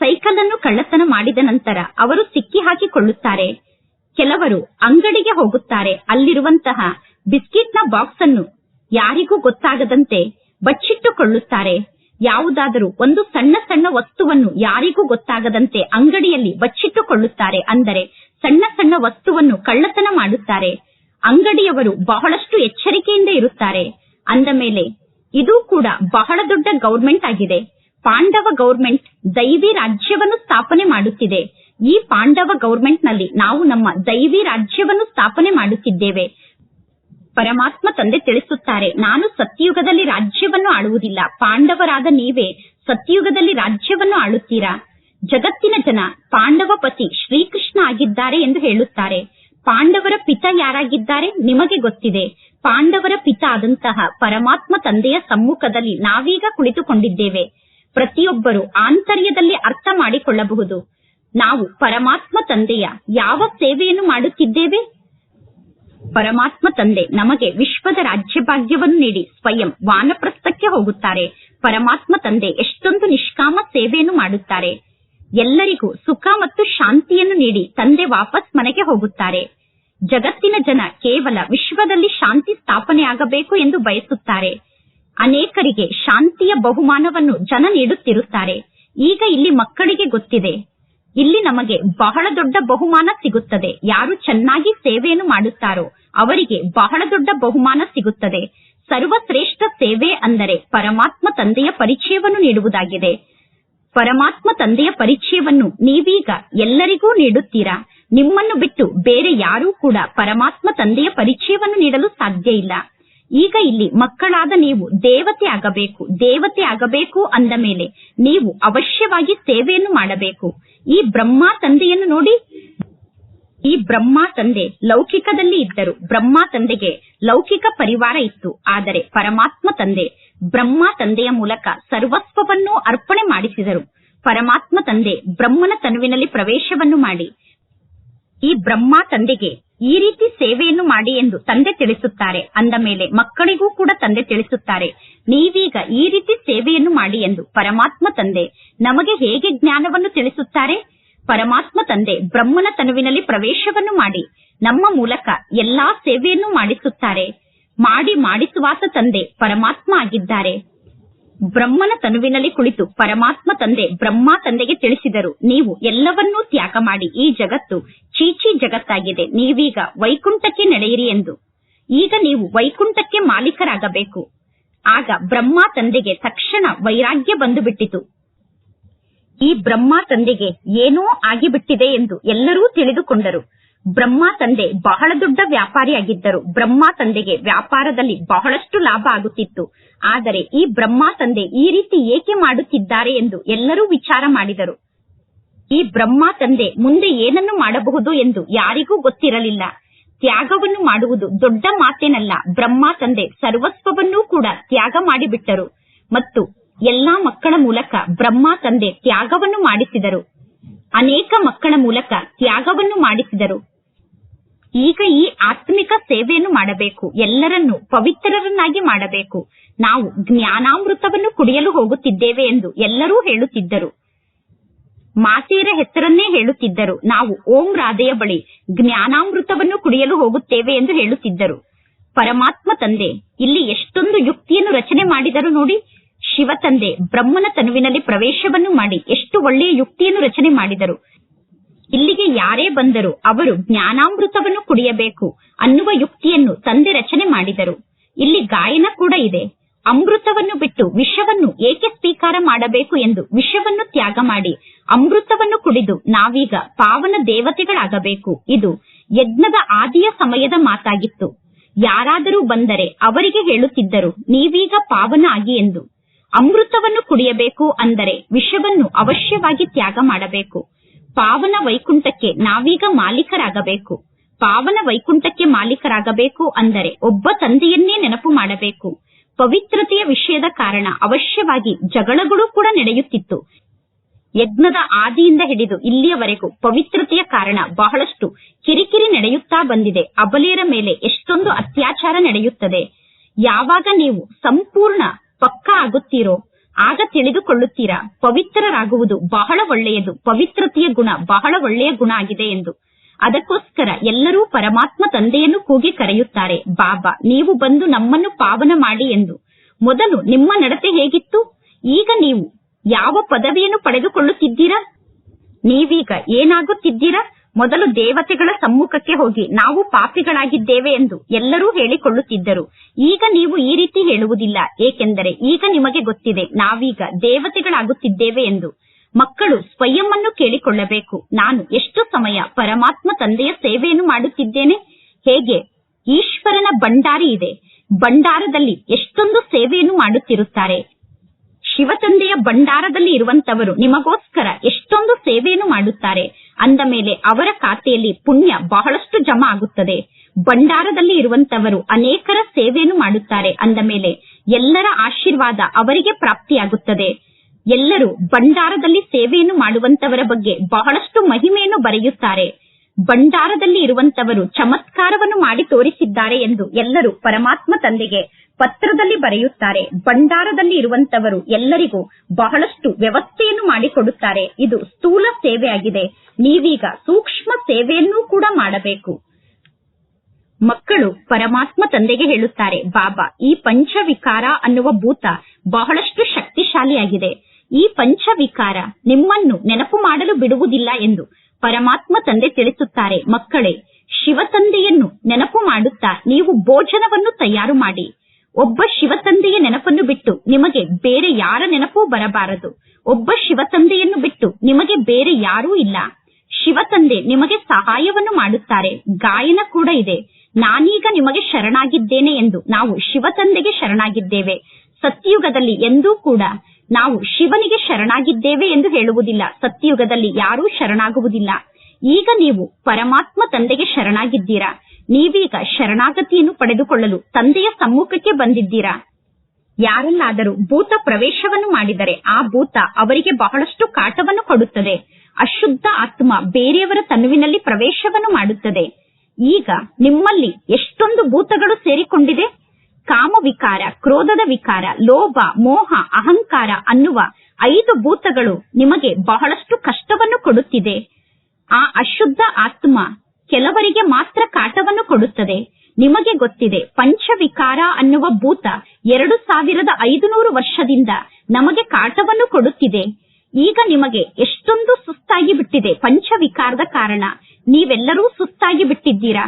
S1: ಸೈಕಲ್ ಅನ್ನು ಕಳ್ಳತನ ಮಾಡಿದ ನಂತರ ಅವರು ಸಿಕ್ಕಿ ಹಾಕಿಕೊಳ್ಳುತ್ತಾರೆ. ಕೆಲವರು ಅಂಗಡಿಗೆ ಹೋಗುತ್ತಾರೆ. ಅಲ್ಲಿರುವಂತಹ ನ ಬಾಕ್ಸ್ ಅನ್ನು ಯಾರಿಗೂ ಗೊತ್ತಾಗದಂತೆ ಬಚ್ಚಿಟ್ಟುಕೊಳ್ಳುತ್ತಾರೆ. ಯಾವುದಾದರೂ ಒಂದು ಸಣ್ಣ ಸಣ್ಣ ವಸ್ತುವನ್ನು ಯಾರಿಗೂ ಗೊತ್ತಾಗದಂತೆ ಅಂಗಡಿಯಲ್ಲಿ ಬಚ್ಚಿಟ್ಟುಕೊಳ್ಳುತ್ತಾರೆ. ಅಂದರೆ ಸಣ್ಣ ಸಣ್ಣ ವಸ್ತುವನ್ನು ಕಳ್ಳತನ ಮಾಡುತ್ತಾರೆ. ಅಂಗಡಿಯವರು ಬಹಳಷ್ಟು ಎಚ್ಚರಿಕೆಯಿಂದ ಇರುತ್ತಾರೆ. ಅಂದ ಮೇಲೆ ಇದು ಕೂಡ ಬಹಳ ದೊಡ್ಡ ಗೌರ್ಮೆಂಟ್ ಆಗಿದೆ. ಪಾಂಡವ ಗೌರ್ಮೆಂಟ್ ದೈವಿ ರಾಜ್ಯವನ್ನು ಸ್ಥಾಪನೆ ಮಾಡುತ್ತಿದೆ. ಈ ಪಾಂಡವ ಗೌರ್ಮೆಂಟ್ನಲ್ಲಿ ನಾವು ನಮ್ಮ ದೈವಿ ರಾಜ್ಯವನ್ನು ಸ್ಥಾಪನೆ ಮಾಡುತ್ತಿದ್ದೇವೆ. ಪರಮಾತ್ಮ ತಂದೆ ತಿಳಿಸುತ್ತಾರೆ, ನಾನು ಸತ್ಯಯುಗದಲ್ಲಿ ರಾಜ್ಯವನ್ನು ಆಳುವುದಿಲ್ಲ. ಪಾಂಡವರಾದ ನೀವೇ ಸತ್ಯಯುಗದಲ್ಲಿ ರಾಜ್ಯವನ್ನು ಆಳುತ್ತೀರಾ? ಜಗತ್ತಿನ ಜನ ಪಾಂಡವ ಪತಿ ಶ್ರೀಕೃಷ್ಣ ಆಗಿದ್ದಾರೆ ಎಂದು ಹೇಳುತ್ತಾರೆ. ಪಾಂಡವರ ಪಿತ ಯಾರಾಗಿದ್ದಾರೆ? ನಿಮಗೆ ಗೊತ್ತಿದೆ. ಪಾಂಡವರ ಪಿತ ಆದಂತಹ ಪರಮಾತ್ಮ ತಂದೆಯ ಸಮ್ಮುಖದಲ್ಲಿ ನಾವೀಗ ಕುಳಿತುಕೊಂಡಿದ್ದೇವೆ. ಪ್ರತಿಯೊಬ್ಬರು ಆಂತರ್ಯದಲ್ಲಿ ಅರ್ಥ ಮಾಡಿಕೊಳ್ಳಬಹುದು. ನಾವು ಪರಮಾತ್ಮ ತಂದೆಯ ಯಾವ ಸೇವೆಯನ್ನು ಮಾಡುತ್ತಿದ್ದೇವೆ? ಪರಮಾತ್ಮ ತಂದೆ ನಮಗೆ ವಿಶ್ವದ ರಾಜ್ಯಭಾಗ್ಯವನ್ನು ನೀಡಿ ಸ್ವಯಂ ವಾನಪ್ರಸ್ಥಕ್ಕೆ ಹೋಗುತ್ತಾರೆ. ಪರಮಾತ್ಮ ತಂದೆ ಎಷ್ಟೊಂದು ನಿಷ್ಕಾಮ ಸೇವೆಯನ್ನು ಮಾಡುತ್ತಾರೆ. ಎಲ್ಲರಿಗೂ ಸುಖ ಮತ್ತು ಶಾಂತಿಯನ್ನು ನೀಡಿ ತಂದೆ ವಾಪಸ್ ಮನೆಗೆ ಹೋಗುತ್ತಾರೆ. ಜಗತ್ತಿನ ಜನ ಕೇವಲ ವಿಶ್ವದಲ್ಲಿ ಶಾಂತಿ ಸ್ಥಾಪನೆಯಾಗಬೇಕು ಎಂದು ಬಯಸುತ್ತಾರೆ. ಅನೇಕರಿಗೆ ಶಾಂತಿಯ ಬಹುಮಾನವನ್ನು ಜನ ನೀಡುತ್ತಿರುತ್ತಾರೆ. ಈಗ ಇಲ್ಲಿ ಮಕ್ಕಳಿಗೆ ಗೊತ್ತಿದೆ. ಇಲ್ಲಿ ನಮಗೆ ಬಹಳ ದೊಡ್ಡ ಬಹುಮಾನ ಸಿಗುತ್ತದೆ. ಯಾರು ಚೆನ್ನಾಗಿ ಸೇವೆಯನ್ನು ಮಾಡುತ್ತಾರೋ ಅವರಿಗೆ ಬಹಳ ದೊಡ್ಡ ಬಹುಮಾನ ಸಿಗುತ್ತದೆ. ಸರ್ವಶ್ರೇಷ್ಠ ಸೇವೆ ಅಂದರೆ ಪರಮಾತ್ಮ ತಂದೆಯ ಪರಿಚಯವನ್ನು ನೀಡುವುದಾಗಿದೆ. ಪರಮಾತ್ಮ ತಂದೆಯ ಪರಿಚಯವನ್ನು ನೀವೀಗ ಎಲ್ಲರಿಗೂ ನೀಡುತ್ತೀರಾ? ನಿಮ್ಮನ್ನು ಬಿಟ್ಟು ಬೇರೆ ಯಾರೂ ಕೂಡ ಪರಮಾತ್ಮ ತಂದೆಯ ಪರಿಚಯವನ್ನು ನೀಡಲು ಸಾಧ್ಯ ಇಲ್ಲ. ಈಗ ಇಲ್ಲಿ ಮಕ್ಕಳಾದ ನೀವು ದೇವತೆ ಆಗಬೇಕು ದೇವತೆ ಆಗಬೇಕು ಅಂದ ಮೇಲೆ ನೀವು ಅವಶ್ಯವಾಗಿ ಸೇವೆಯನ್ನು ಮಾಡಬೇಕು. ಈ ಬ್ರಹ್ಮ ತಂದೆಯನ್ನು ನೋಡಿ. ಈ ಬ್ರಹ್ಮ ತಂದೆ ಲೌಕಿಕದಲ್ಲಿ ಇದ್ದರು. ಬ್ರಹ್ಮ ತಂದೆಗೆ ಲೌಕಿಕ ಪರಿವಾರ ಇತ್ತು. ಆದರೆ ಪರಮಾತ್ಮ ತಂದೆ ಬ್ರಹ್ಮ ತಂದೆಯ ಮೂಲಕ ಸರ್ವಸ್ವವನ್ನೂ ಅರ್ಪಣೆ ಮಾಡಿಸಿದರು. ಪರಮಾತ್ಮ ತಂದೆ ಬ್ರಹ್ಮನ ತನುವಿನಲ್ಲಿ ಪ್ರವೇಶವನ್ನು ಮಾಡಿ. ಈ ಬ್ರಹ್ಮ ತಂದೆಗೆ ಈ ರೀತಿ ಸೇವೆಯನ್ನು ಮಾಡಿ ಎಂದು ತಂದೆ ತಿಳಿಸುತ್ತಾರೆ. ಅಂದ ಮೇಲೆ ಮಕ್ಕಳಿಗೂ ಕೂಡ ತಂದೆ ತಿಳಿಸುತ್ತಾರೆ. ನೀವೀಗ ಈ ರೀತಿ ಸೇವೆಯನ್ನು ಮಾಡಿ ಎಂದು ಪರಮಾತ್ಮ ತಂದೆ ನಮಗೆ ಹೇಗೆ ಜ್ಞಾನವನ್ನು ತಿಳಿಸುತ್ತಾರೆ? ಪರಮಾತ್ಮ ತಂದೆ ಬ್ರಹ್ಮನ ತನುವಿನಲ್ಲಿ ಪ್ರವೇಶವನ್ನು ಮಾಡಿ ನಮ್ಮ ಮೂಲಕ ಎಲ್ಲಾ ಸೇವೆಯನ್ನು ಮಾಡಿಸುತ್ತಾರೆ. ಮಾಡಿ ಮಾಡಿಸುವಾತ ತಂದೆ ಪರಮಾತ್ಮ ಆಗಿದ್ದಾರೆ. ಬ್ರಹ್ಮನ ತನುವಿನಲ್ಲಿ ಕುಳಿತು ಪರಮಾತ್ಮ ತಂದೆ ಬ್ರಹ್ಮ ತಂದೆಗೆ ತಿಳಿಸಿದರು, ನೀವು ಎಲ್ಲವನ್ನೂ ತ್ಯಾಗ ಮಾಡಿ, ಈ ಜಗತ್ತು ಚೀಚಿ ಜಗತ್ತಾಗಿದೆ, ನೀವೀಗ ವೈಕುಂಠಕ್ಕೆ ನಡೆಯಿರಿ ಎಂದು. ಈಗ ನೀವು ವೈಕುಂಠಕ್ಕೆ ಮಾಲೀಕರಾಗಬೇಕು. ಆಗ ಬ್ರಹ್ಮ ತಂದೆಗೆ ತಕ್ಷಣ ವೈರಾಗ್ಯ ಬಂದು ಬಿಟ್ಟಿತು ಈ ಬ್ರಹ್ಮ ತಂದೆಗೆ ಏನೋ ಆಗಿಬಿಟ್ಟಿದೆ ಎಂದು ಎಲ್ಲರೂ ತಿಳಿದುಕೊಂಡರು. ಬ್ರಹ್ಮ ತಂದೆ ಬಹಳ ದೊಡ್ಡ ವ್ಯಾಪಾರಿಯಾಗಿದ್ದರು. ಬ್ರಹ್ಮ ತಂದೆಗೆ ವ್ಯಾಪಾರದಲ್ಲಿ ಬಹಳಷ್ಟು ಲಾಭ ಆಗುತ್ತಿತ್ತು. ಆದರೆ ಈ ಬ್ರಹ್ಮ ತಂದೆ ಈ ರೀತಿ ಏಕೆ ಮಾಡುತ್ತಿದ್ದಾರೆ ಎಂದು ಎಲ್ಲರೂ ವಿಚಾರ ಮಾಡಿದರು. ಈ ಬ್ರಹ್ಮ ತಂದೆ ಮುಂದೆ ಏನನ್ನು ಮಾಡಬಹುದು ಎಂದು ಯಾರಿಗೂ ಗೊತ್ತಿರಲಿಲ್ಲ. ತ್ಯಾಗವನ್ನು ಮಾಡುವುದು ದೊಡ್ಡ ಮಾತೇನಲ್ಲ. ಬ್ರಹ್ಮ ತಂದೆ ಸರ್ವಸ್ವವನ್ನೂ ಕೂಡ ತ್ಯಾಗ ಮಾಡಿಬಿಟ್ಟರು. ಮತ್ತು ಎಲ್ಲಾ ಮಕ್ಕಳ ಮೂಲಕ ಬ್ರಹ್ಮ ತಂದೆ ತ್ಯಾಗವನ್ನು ಮಾಡಿಸಿದರು. ಅನೇಕ ಮಕ್ಕಳ ಮೂಲಕ ತ್ಯಾಗವನ್ನು ಮಾಡಿಸಿದರು. ಈಗ ಈ ಆತ್ಮಿಕ ಸೇವೆಯನ್ನು ಮಾಡಬೇಕು. ಎಲ್ಲರನ್ನೂ ಪವಿತ್ರರನ್ನಾಗಿ ಮಾಡಬೇಕು. ನಾವು ಜ್ಞಾನಾಮೃತವನ್ನು ಕುಡಿಯಲು ಹೋಗುತ್ತಿದ್ದೇವೆ ಎಂದು ಎಲ್ಲರೂ ಹೇಳುತ್ತಿದ್ದರು. ಮಾತೆಯರ ಹೆಸರನ್ನೇ ಹೇಳುತ್ತಿದ್ದರು. ನಾವು ಓಂ ರಾಧೆಯ ಬಳಿ ಜ್ಞಾನಾಮೃತವನ್ನು ಕುಡಿಯಲು ಹೋಗುತ್ತೇವೆ ಎಂದು ಹೇಳುತ್ತಿದ್ದರು. ಪರಮಾತ್ಮ ತಂದೆ, ಇಲ್ಲಿ ಎಷ್ಟೊಂದು ಯುಕ್ತಿಯನ್ನು ರಚನೆ ಮಾಡಿದರು ನೋಡಿ, ಶಿವ ತಂದೆ ಬ್ರಹ್ಮನ ತನುವಿನಲ್ಲಿ ಪ್ರವೇಶವನ್ನು ಮಾಡಿ ಎಷ್ಟು ಒಳ್ಳೆಯ ಯುಕ್ತಿಯನ್ನು ರಚನೆ ಮಾಡಿದರು. ಇಲ್ಲಿಗೆ ಯಾರೇ ಬಂದರೂ ಅವರು ಜ್ಞಾನಾಮೃತವನ್ನು ಕುಡಿಯಬೇಕು ಅನ್ನುವ ಯುಕ್ತಿಯನ್ನು ತಂದೆ ರಚನೆ ಮಾಡಿದರು. ಇಲ್ಲಿ ಗಾಯನ ಕೂಡ ಇದೆ. ಅಮೃತವನ್ನು ಬಿಟ್ಟು ವಿಷವನ್ನು ಏಕೆ ಸ್ವೀಕಾರ ಮಾಡಬೇಕು ಎಂದು ವಿಷವನ್ನು ತ್ಯಾಗ ಮಾಡಿ ಅಮೃತವನ್ನು ಕುಡಿದು ನಾವೀಗ ಪಾವನ ದೇವತೆಗಳಾಗಬೇಕು. ಇದು ಯಜ್ಞದ ಆದಿಯ ಸಮಯದ ಮಾತಾಗಿತ್ತು. ಯಾರಾದರೂ ಬಂದರೆ ಅವರಿಗೆ ಹೇಳುತ್ತಿದ್ದರು, ನೀವೀಗ ಪಾವನ ಆಗಿ ಎಂದು. ಅಮೃತವನ್ನು ಕುಡಿಯಬೇಕು ಅಂದರೆ ವಿಷವನ್ನು ಅವಶ್ಯವಾಗಿ ತ್ಯಾಗ ಮಾಡಬೇಕು. ಪಾವನ ವೈಕುಂಠಕ್ಕೆ ನಾವೀಗ ಮಾಲೀಕರಾಗಬೇಕು. ಪಾವನ ವೈಕುಂಠಕ್ಕೆ ಮಾಲೀಕರಾಗಬೇಕು ಅಂದರೆ ಒಬ್ಬ ತಂದೆಯನ್ನೇ ನೆನಪು ಮಾಡಬೇಕು. ಪವಿತ್ರತೆಯ ವಿಷಯದ ಕಾರಣ ಅವಶ್ಯವಾಗಿ ಜಗಳಗಳು ಕೂಡ ನಡೆಯುತ್ತಿತ್ತು. ಯಜ್ಞದ ಆದಿಯಿಂದ ಹಿಡಿದು ಇಲ್ಲಿಯವರೆಗೂ ಪವಿತ್ರತೆಯ ಕಾರಣ ಬಹಳಷ್ಟು ಕಿರಿಕಿರಿ ನಡೆಯುತ್ತಾ ಬಂದಿದೆ. ಅಬಲೆಯರ ಮೇಲೆ ಎಷ್ಟೊಂದು ಅತ್ಯಾಚಾರ ನಡೆಯುತ್ತದೆ. ಯಾವಾಗ ನೀವು ಸಂಪೂರ್ಣ ಪಕ್ಕ ಆಗುತ್ತೀರೋ ಆಗ ತಿಳಿದುಕೊಳ್ಳುತ್ತೀರಾ? ಪವಿತ್ರರಾಗುವುದು ಬಹಳ ಒಳ್ಳೆಯದು. ಪವಿತ್ರತೆಯ ಗುಣ ಬಹಳ ಒಳ್ಳೆಯ ಗುಣ ಆಗಿದೆ ಎಂದು. ಅದಕ್ಕೋಸ್ಕರ ಎಲ್ಲರೂ ಪರಮಾತ್ಮ ತಂದೆಯನ್ನು ಕೂಗಿ ಕರೆಯುತ್ತಾರೆ, ಬಾಬಾ, ನೀವು ಬಂದು ನಮ್ಮನ್ನು ಪಾವನ ಮಾಡಿ ಎಂದು. ಮೊದಲು ನಿಮ್ಮ ನಡತೆ ಹೇಗಿತ್ತು? ಈಗ ನೀವು ಯಾವ ಪದವಿಯನ್ನು ಪಡೆದುಕೊಳ್ಳುತ್ತಿದ್ದೀರಾ? ನೀವೀಗ ಏನಾಗುತ್ತಿದ್ದೀರಾ? ಮೊದಲು ದೇವತೆಗಳ ಸಮ್ಮುಖಕ್ಕೆ ಹೋಗಿ ನಾವು ಪಾಪಿಗಳಾಗಿದ್ದೇವೆ ಎಂದು ಎಲ್ಲರೂ ಹೇಳಿಕೊಳ್ಳುತ್ತಿದ್ದರು. ಈಗ ನೀವು ಈ ರೀತಿ ಹೇಳುವುದಿಲ್ಲ, ಏಕೆಂದರೆ ಈಗ ನಿಮಗೆ ಗೊತ್ತಿದೆ, ನಾವೀಗ ದೇವತೆಗಳಾಗುತ್ತಿದ್ದೇವೆ ಎಂದು. ಮಕ್ಕಳು ಸ್ವಯಂ ಕೇಳಿಕೊಳ್ಳಬೇಕು. ನಾನು ಎಷ್ಟು ಸಮಯ ಪರಮಾತ್ಮ ತಂದೆಯ ಸೇವೆಯನ್ನು ಮಾಡುತ್ತಿದ್ದೇನೆ? ಹೇಗೆ? ಈಶ್ವರನ ಭಂಡಾರಿ ಇದೆ. ಭಂಡಾರದಲ್ಲಿ ಎಷ್ಟೊಂದು ಸೇವೆಯನ್ನು ಮಾಡುತ್ತಿರುತ್ತಾರೆ. ಶಿವತಂದೆಯ ಭಂಡಾರದಲ್ಲಿ ಇರುವಂತವರು ನಿಮಗೋಸ್ಕರ ಎಷ್ಟೊಂದು ಸೇವೆಯನ್ನು ಮಾಡುತ್ತಾರೆ. ಅಂದ ಮೇಲೆ ಅವರ ಖಾತೆಯಲ್ಲಿ ಪುಣ್ಯ ಬಹಳಷ್ಟು ಜಮಾ ಆಗುತ್ತದೆ. ಭಂಡಾರದಲ್ಲಿ ಇರುವಂತವರು ಅನೇಕರ ಸೇವೆಯನ್ನು ಮಾಡುತ್ತಾರೆ ಅಂದ ಮೇಲೆ ಎಲ್ಲರ ಆಶೀರ್ವಾದ ಅವರಿಗೆ ಪ್ರಾಪ್ತಿಯಾಗುತ್ತದೆ. ಎಲ್ಲರೂ ಭಂಡಾರದಲ್ಲಿ ಸೇವೆಯನ್ನು ಮಾಡುವಂತವರ ಬಗ್ಗೆ ಬಹಳಷ್ಟು ಮಹಿಮೆಯನ್ನು ಬರೆಯುತ್ತಾರೆ. ಭಂಡಾರದಲ್ಲಿ ಇರುವಂತವರು ಚಮತ್ಕಾರವನ್ನು ಮಾಡಿ ತೋರಿಸಿದ್ದಾರೆ ಎಂದು ಎಲ್ಲರೂ ಪರಮಾತ್ಮ ತಂದೆಗೆ ಪತ್ರದಲ್ಲಿ ಬರೆಯುತ್ತಾರೆ. ಭಂಡಾರದಲ್ಲಿ ಇರುವಂತವರು ಎಲ್ಲರಿಗೂ ಬಹಳಷ್ಟು ವ್ಯವಸ್ಥೆಯನ್ನು ಮಾಡಿಕೊಡುತ್ತಾರೆ. ಇದು ಸ್ಥೂಲ ಸೇವೆಯಾಗಿದೆ. ನೀವೀಗ ಸೂಕ್ಷ್ಮ ಸೇವೆಯನ್ನೂ ಕೂಡ ಮಾಡಬೇಕು. ಮಕ್ಕಳು ಪರಮಾತ್ಮ ತಂದೆಗೆ ಹೇಳುತ್ತಾರೆ, ಬಾಬಾ, ಈ ಪಂಚವಿಕಾರ ಅನ್ನುವ ಭೂತ ಬಹಳಷ್ಟು ಶಕ್ತಿಶಾಲಿಯಾಗಿದೆ. ಈ ಪಂಚವಿಕಾರ ನಿಮ್ಮನ್ನು ನೆನಪು ಮಾಡಲು ಬಿಡುವುದಿಲ್ಲ ಎಂದು ಪರಮಾತ್ಮ ತಂದೆ ತಿಳಿಸುತ್ತಾರೆ. ಮಕ್ಕಳೇ, ಶಿವತಂದೆಯನ್ನು ನೆನಪು ಮಾಡುತ್ತಾ ನೀವು ಭೋಜನವನ್ನು ತಯಾರು ಮಾಡಿ. ಒಬ್ಬ ಶಿವತಂದೆಯ ನೆನಪನ್ನು ಬಿಟ್ಟು ನಿಮಗೆ ಬೇರೆ ಯಾರ ನೆನಪೂ ಬರಬಾರದು. ಒಬ್ಬ ಶಿವತಂದೆಯನ್ನು ಬಿಟ್ಟು ನಿಮಗೆ ಬೇರೆ ಯಾರೂ ಇಲ್ಲ. ಶಿವತಂದೆ ನಿಮಗೆ ಸಹಾಯವನ್ನು ಮಾಡುತ್ತಾರೆ. ಗಾಯನ ಕೂಡ ಇದೆ. ನಾನೀಗ ನಿಮಗೆ ಶರಣಾಗಿದ್ದೇನೆ ಎಂದು ನಾವು ಶಿವತಂದೆಗೆ ಶರಣಾಗಿದ್ದೇವೆ. ಸತ್ಯಯುಗದಲ್ಲಿ ಎಂದೂ ಕೂಡ ನಾವು ಶಿವನಿಗೆ ಶರಣಾಗಿದ್ದೇವೆ ಎಂದು ಹೇಳುವುದಿಲ್ಲ. ಸತ್ಯಯುಗದಲ್ಲಿ ಯಾರೂ ಶರಣಾಗುವುದಿಲ್ಲ. ಈಗ ನೀವು ಪರಮಾತ್ಮ ತಂದೆಗೆ ಶರಣಾಗಿದ್ದೀರಾ? ನೀವೀಗ ಶರಣಾಗತಿಯನ್ನು ಪಡೆದುಕೊಳ್ಳಲು ತಂದೆಯ ಸಮ್ಮುಖಕ್ಕೆ ಬಂದಿದ್ದೀರಾ? ಯಾರಲ್ಲಾದರೂ ಭೂತ ಪ್ರವೇಶವನ್ನು ಮಾಡಿದರೆ ಆ ಭೂತ ಅವರಿಗೆ ಬಹಳಷ್ಟು ಕಾಟವನ್ನು ಕೊಡುತ್ತದೆ. ಅಶುದ್ಧ ಆತ್ಮ ಬೇರೆಯವರ ತನುವಿನಲ್ಲಿ ಪ್ರವೇಶವನ್ನು ಮಾಡುತ್ತದೆ. ಈಗ ನಿಮ್ಮಲ್ಲಿ ಎಷ್ಟೊಂದು ಭೂತಗಳು ಸೇರಿಕೊಂಡಿದೆ? ಕಾಮ ವಿಕಾರ ಕ್ರೋಧದ ವಿಕಾರ, ಲೋಭ, ಮೋಹ, ಅಹಂಕಾರ ಅನ್ನುವ ಐದು ಭೂತಗಳು ನಿಮಗೆ ಬಹಳಷ್ಟು ಕಷ್ಟವನ್ನು ಕೊಡುತ್ತಿದೆ. ಆ ಅಶುದ್ಧ ಆತ್ಮ ಕೆಲವರಿಗೆ ಮಾತ್ರ ಕಾಟವನ್ನು ಕೊಡುತ್ತದೆ. ನಿಮಗೆ ಗೊತ್ತಿದೆ, ಪಂಚವಿಕಾರ ಅನ್ನುವ ಭೂತ ಎರಡು ಸಾವಿರದ ಐದುನೂರು ವರ್ಷದಿಂದ ನಮಗೆ ಕಾಟವನ್ನು ಕೊಡುತ್ತಿದೆ. ಈಗ ನಿಮಗೆ ಎಷ್ಟೊಂದು ಸುಸ್ತಾಗಿ ಬಿಟ್ಟಿದೆ ಪಂಚವಿಕಾರದ ಕಾರಣ. ನೀವೆಲ್ಲರೂ ಸುಸ್ತಾಗಿ ಬಿಟ್ಟಿದ್ದೀರಾ?